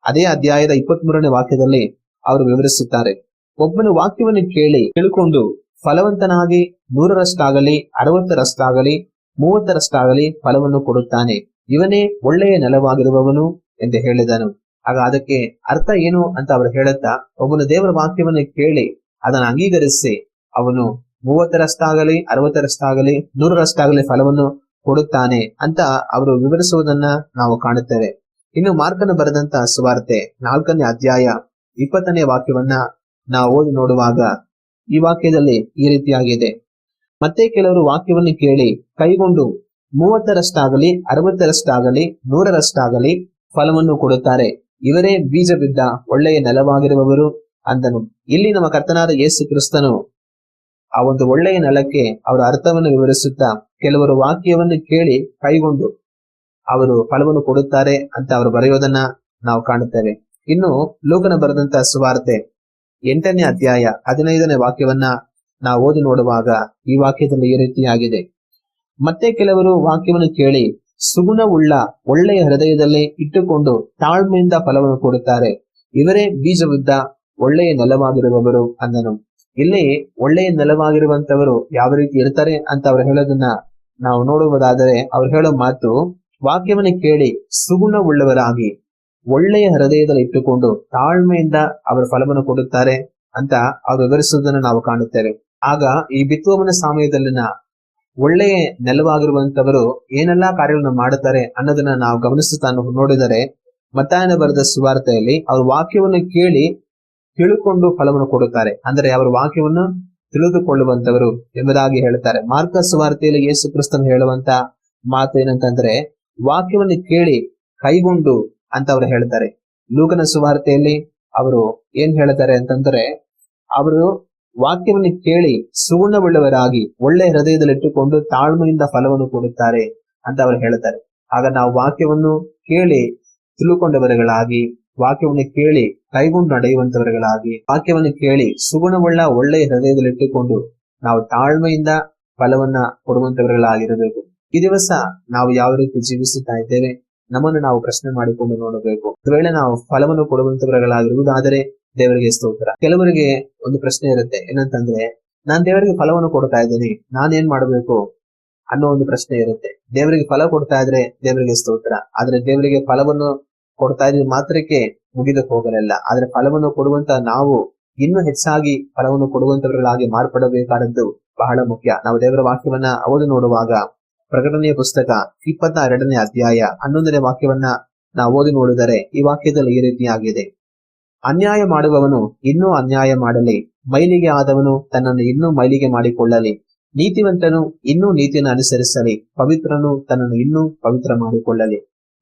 ಅದೇ ಅಧ್ಯಾಯದ ಇಪ್ಪತ್ತ್ ಮೂರನೇ ವಾಕ್ಯದಲ್ಲಿ ಅವರು ವಿವರಿಸುತ್ತಾರೆ. ಒಬ್ಬನು ವಾಕ್ಯವನ್ನು ಕೇಳಿ ತಿಳ್ಕೊಂಡು ಫಲವಂತನಾಗಿ ನೂರರಷ್ಟಾಗಲಿ, ಅರವತ್ತರಷ್ಟಾಗಲಿ ಮೂವತ್ತರಷ್ಟಾಗಲಿ ಫಲವನ್ನು ಕೊಡುತ್ತಾನೆ. ಇವನೇ ಒಳ್ಳೆಯ ನೆಲವಾಗಿರುವವನು ಎಂದು ಹೇಳಿದನು. ಆಗ ಅದಕ್ಕೆ ಅರ್ಥ ಏನು ಅಂತ ಅವರು ಹೇಳುತ್ತಾ, ಒಬ್ಬನು ದೇವರ ವಾಕ್ಯವನ್ನು ಕೇಳಿ, ಅದನ್ನು ಅಂಗೀಕರಿಸಿ. ಅವನು ಮೂವತ್ತರಷ್ಟಾಗಲಿ ಅರವತ್ತರಷ್ಟಾಗಲಿ ನೂರರಷ್ಟಾಗಲಿ ಫಲವನ್ನು ಕೊಡುತ್ತಾನೆ ಅಂತ ಅವರು ವಿವರಿಸುವುದನ್ನ ನಾವು ಕಾಣುತ್ತೇವೆ. ಇನ್ನು ಮಾರ್ಕನ ಬರೆದಂತ ಸುವಾರ್ತೆ ನಾಲ್ಕನೇ ಅಧ್ಯಾಯ ಇಪ್ಪತ್ತನೇ ವಾಕ್ಯವನ್ನ ನಾವು ಓದಿ ನೋಡುವಾಗ ಈ ವಾಕ್ಯದಲ್ಲಿ ಈ ರೀತಿಯಾಗಿದೆ. ಮತ್ತೆ ಕೆಲವರು ವಾಕ್ಯವನ್ನು ಕೇಳಿ, ಕೈಗೊಂಡು ಮೂವತ್ತರಷ್ಟಾಗಲಿ, ಅರವತ್ತರಷ್ಟಾಗಲಿ, ನೂರರಷ್ಟಾಗಲಿ ಫಲವನ್ನು ಕೊಡುತ್ತಾರೆ. ಇವರೇ ಬೀಜ ಬಿದ್ದ ಒಳ್ಳೆಯ ನೆಲವಾಗಿರುವವರು ಅಂದನು. ಇಲ್ಲಿ ನಮ್ಮ ಕರ್ತನಾದ ಯೇಸು ಕ್ರಿಸ್ತನು ಆ ಒಂದು ಒಳ್ಳೆಯ ನೆಲಕ್ಕೆ ಅವರ ಅರ್ಥವನ್ನು ವಿವರಿಸುತ್ತಾ ಕೆಲವರು ವಾಕ್ಯವನ್ನು ಕೇಳಿ, ಕೈಗೊಂಡು ಅವರು ಫಲವನ್ನು ಕೊಡುತ್ತಾರೆ ಅಂತ ಅವರು ಬರೆಯೋದನ್ನ ನಾವು ಕಾಣುತ್ತೇವೆ. ಇನ್ನು ಲೋಕನ ಬರೆದಂತ ಸುವಾರ್ತೆ ಎಂಟನೇ ಅಧ್ಯಾಯ ಹದಿನೈದನೇ ವಾಕ್ಯವನ್ನ ನಾವು ಓದಿ ನೋಡುವಾಗ ಈ ವಾಕ್ಯದಲ್ಲಿ ಈ ರೀತಿಯಾಗಿದೆ. ಮತ್ತೆ ಕೆಲವರು ವಾಕ್ಯವನ್ನು ಕೇಳಿ ಸುಗುಣವುಳ್ಳ ಒಳ್ಳೆಯ ಹೃದಯದಲ್ಲಿ ಇಟ್ಟುಕೊಂಡು ತಾಳ್ಮೆಯಿಂದ ಫಲವನ್ನು ಕೊಡುತ್ತಾರೆ. ಇವರೇ ಬೀಜವಿದ್ದ ಒಳ್ಳೆಯ ನೆಲವಾಗಿರುವವರು ಅಂದನು. ಇಲ್ಲಿ ಒಳ್ಳೆಯ ನೆಲವಾಗಿರುವಂತವರು ಯಾವ ರೀತಿ ಇರ್ತಾರೆ ಅಂತ ಅವ್ರು ಹೇಳೋದನ್ನ ನಾವು ನೋಡುವುದಾದರೆ ಅವ್ರು ಹೇಳೋ ಮಾತು ವಾಕ್ಯವನ್ನು ಕೇಳಿ ಸುಗುಣವುಳ್ಳವರಾಗಿ ಒಳ್ಳೆಯ ಹೃದಯದಲ್ಲಿ ಇಟ್ಟುಕೊಂಡು ತಾಳ್ಮೆಯಿಂದ ಅವರ ಫಲವನ್ನು ಕೊಡುತ್ತಾರೆ ಅಂತ ಅವ್ರು ವಿವರಿಸುವುದನ್ನು ನಾವು ಕಾಣುತ್ತೇವೆ. ಆಗ ಈ ಬಿತ್ತುವವನ ಸಮಯದಲ್ಲಿನ ಒಳ್ಳೆಯ ನೆಲವಾಗಿರುವಂತವರು ಏನೆಲ್ಲಾ ಕಾರ್ಯಗಳನ್ನು ಮಾಡುತ್ತಾರೆ ಅನ್ನೋದನ್ನ ನಾವು ಗಮನಿಸುತ್ತಾ ನೋಡಿದರೆ ಮತ್ತಾಯನ ಬರೆದ ಸುವಾರ್ತೆಯಲ್ಲಿ ಅವ್ರ ವಾಕ್ಯವನ್ನು ಕೇಳಿ ತಿಳುಕೊಂಡು ಫಲವನ್ನು ಕೊಡುತ್ತಾರೆ. ಅಂದರೆ ಅವರ ವಾಕ್ಯವನ್ನು ತಿಳಿದುಕೊಳ್ಳುವಂತವರು ಎಂಬುದಾಗಿ ಹೇಳುತ್ತಾರೆ ಮಾರ್ಕ ಸುವಾರ್ತೆಯಲ್ಲಿ ಯೇಸು ಕ್ರಿಸ್ತನ್ ಹೇಳುವಂತ ಮಾತು ಏನಂತಂದ್ರೆ ವಾಕ್ಯವನ್ನು ಕೇಳಿ ಕೈಗೊಂಡು ಅಂತ ಅವರು ಹೇಳ್ತಾರೆ. ಲೂಕನ ಸುವಾರ್ತೆಯಲ್ಲಿ ಅವರು ಏನ್ ಹೇಳ್ತಾರೆ ಅಂತಂದ್ರೆ ಅವರು ವಾಕ್ಯವನ್ನು ಕೇಳಿ ಸುಗುಣವುಳ್ಳವರಾಗಿ ಒಳ್ಳೆ ಹೃದಯದಲ್ಲಿಟ್ಟುಕೊಂಡು ತಾಳ್ಮೆಯಿಂದ ಫಲವನ್ನು ಕೊಡುತ್ತಾರೆ ಅಂತ ಅವರು ಹೇಳುತ್ತಾರೆ ಆಗ ನಾವು ವಾಕ್ಯವನ್ನು ಕೇಳಿ ತಿಳುಕೊಂಡವರುಗಳಾಗಿ, ವಾಕ್ಯವನ್ನು ಕೇಳಿ ಕೈಗೊಂಡು ನಡೆಯುವಂತವರುಗಳಾಗಿ, ವಾಕ್ಯವನ್ನು ಕೇಳಿ ಸುಗುಣವುಳ್ಳ ಒಳ್ಳೆಯ ಹೃದಯದಲ್ಲಿಟ್ಟುಕೊಂಡು ನಾವು ತಾಳ್ಮೆಯಿಂದ ಫಲವನ್ನ ಕೊಡುವಂತವರುಗಳಾಗಿರಬೇಕು. ಈ ದಿವಸ ನಾವು ಯಾವ ರೀತಿ ಜೀವಿಸುತ್ತಾ ಇದ್ದೇವೆ ನಮ್ಮನ್ನು ನಾವು ಪ್ರಶ್ನೆ ಮಾಡಿಕೊಂಡು ನೋಡಬೇಕು. ಒಂದು ವೇಳೆ ನಾವು ಫಲವನ್ನು ಕೊಡುವಂತವರುಗಳಾಗಿರುವುದಾದರೆ ದೇವರಿಗೆ ಸ್ತೋತ್ರ. ಕೆಲವರಿಗೆ ಒಂದು ಪ್ರಶ್ನೆ ಇರುತ್ತೆ, ಏನಂತಂದ್ರೆ, ನಾನ್ ದೇವರಿಗೆ ಫಲವನ್ನು ಕೊಡ್ತಾ ಇದ್ದೀನಿ ನಾನೇನ್ ಮಾಡಬೇಕು ಅನ್ನೋ ಒಂದು ಪ್ರಶ್ನೆ ಇರುತ್ತೆ. ದೇವರಿಗೆ ಫಲ ಕೊಡ್ತಾ ಇದ್ರೆ ದೇವರಿಗೆ ಸ್ತೋತ್ರ. ಆದ್ರೆ ದೇವರಿಗೆ ಫಲವನ್ನು ಕೊಡ್ತಾ ಇದ್ರೆ ಮಾತ್ರಕ್ಕೆ ಮುಗಿದಕ್ಕೆ ಹೋಗಲಿಲ್ಲ. ಆದ್ರೆ ಫಲವನ್ನು ಕೊಡುವಂತ ನಾವು ಇನ್ನೂ ಹೆಚ್ಚಾಗಿ ಫಲವನ್ನು ಕೊಡುವಂತವರುಗಳಾಗಿ ಮಾರ್ಪಡಬೇಕಾದದ್ದು ಬಹಳ ಮುಖ್ಯ. ನಾವು ದೇವರ ವಾಕ್ಯವನ್ನ ಅವರು ನೋಡುವಾಗ ಪ್ರಕಟಣೆಯ ಪುಸ್ತಕ ಇಪ್ಪತ್ತ ಎರಡನೇ ಅಧ್ಯಾಯ ಹನ್ನೊಂದನೇ ವಾಕ್ಯವನ್ನ ನಾವು ಓದಿ ನೋಡಿದರೆ ಈ ವಾಕ್ಯದಲ್ಲಿ ಈ ರೀತಿಯಾಗಿದೆ. ಅನ್ಯಾಯ ಮಾಡುವವನು ಇನ್ನೂ ಅನ್ಯಾಯ ಮಾಡಲಿ. ಮೈಲಿಗೆ ಆದವನು ತನ್ನನ್ನು ಇನ್ನೂ ಮೈಲಿಗೆ ಮಾಡಿಕೊಳ್ಳಲಿ. ನೀತಿವಂತನು ಇನ್ನೂ ನೀತಿಯನ್ನು ಅನುಸರಿಸಲಿ. ಪವಿತ್ರನು ತನ್ನನ್ನು ಇನ್ನೂ ಪವಿತ್ರ ಮಾಡಿಕೊಳ್ಳಲಿ.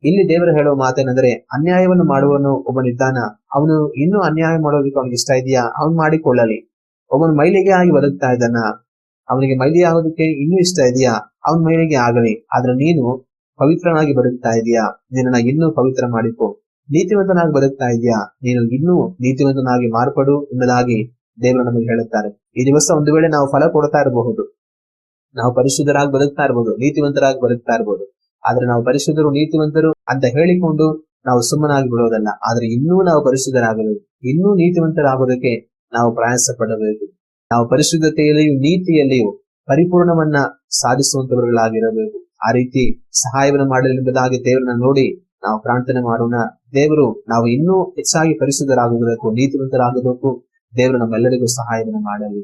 ಇಲ್ಲಿ ದೇವರು ಹೇಳುವ ಮಾತೇನೆಂದರೆ, ಅನ್ಯಾಯವನ್ನು ಮಾಡುವವನು ಒಬ್ಬನಿದ್ದಾನ ಅವನು ಇನ್ನೂ ಅನ್ಯಾಯ ಮಾಡೋದಕ್ಕೆ ಅವನಿಗೆ ಇಷ್ಟ ಇದೆಯಾ? ಅವನು ಮಾಡಿಕೊಳ್ಳಲಿ. ಒಬ್ಬನು ಮೈಲಿಗೆ ಆಗಿ ಬದುಕ್ತಾ ಇದ್ದಾನ? ಅವನಿಗೆ ಮೈಲಿ ಆಗೋದಕ್ಕೆ ಇನ್ನೂ ಇಷ್ಟ ಇದೆಯಾ? ಅವನ ಮೈಲಿಗೆ ಆಗಲಿ. ಆದ್ರೆ ನೀನು ಪವಿತ್ರನಾಗಿ ಬದುಕ್ತಾ ಇದೀಯಾ? ನಿನ್ನ ಇನ್ನೂ ಪವಿತ್ರ ಮಾಡಿಕೊ. ನೀತಿವಂತನಾಗಿ ಬದುಕ್ತಾ ಇದೆಯಾ ನೀನು ಇನ್ನೂ ನೀತಿವಂತನಾಗಿ ಮಾರ್ಪಡು ಎಂಬುದಾಗಿ ದೇವರು ನಮಗೆ ಹೇಳುತ್ತಾರೆ. ಈ ದಿವಸ ಒಂದು ವೇಳೆ ನಾವು ಫಲ ಕೊಡ್ತಾ ಇರಬಹುದು. ನಾವು ಪರಿಶುದ್ಧರಾಗಿ ಬದುಕ್ತಾ ಇರಬಹುದು, ನೀತಿವಂತರಾಗಿ ಬದುಕ್ತಾ ಇರಬಹುದು. ಆದ್ರೆ ನಾವು ಪರಿಶುದ್ಧರು, ನೀತಿವಂತರು ಅಂತ ಹೇಳಿಕೊಂಡು ನಾವು ಸುಮ್ಮನಾಗಿ ಬಿಡೋದಲ್ಲ. ಆದ್ರೆ ಇನ್ನೂ ನಾವು ಪರಿಶುದ್ಧರಾಗಬೇಕು. ಇನ್ನೂ ನೀತಿವಂತರಾಗೋದಕ್ಕೆ ನಾವು ಪ್ರಯಾಸ ಪಡಬೇಕು. ನಾವು ಪರಿಶುದ್ಧತೆಯಲ್ಲಿಯೂ, ನೀತಿಯಲ್ಲಿಯೂ ಪರಿಪೂರ್ಣವನ್ನ ಸಾಧಿಸುವಂತವರುಗಳಾಗಿರಬೇಕು. ಆ ರೀತಿ ಸಹಾಯವನ್ನು ಮಾಡಲೆಂಬುದಾಗಿ ದೇವರನ್ನ ನೋಡಿ ನಾವು ಪ್ರಾರ್ಥನೆ ಮಾಡೋಣ. ದೇವರು ನಾವು ಇನ್ನೂ ಹೆಚ್ಚಾಗಿ ಪರಿಶುದ್ಧರಾಗಬೇಕು ನೀತಿವಂತರಾಗಬೇಕು ದೇವರು ನಮ್ಮೆಲ್ಲರಿಗೂ ಸಹಾಯವನ್ನು ಮಾಡಲಿ.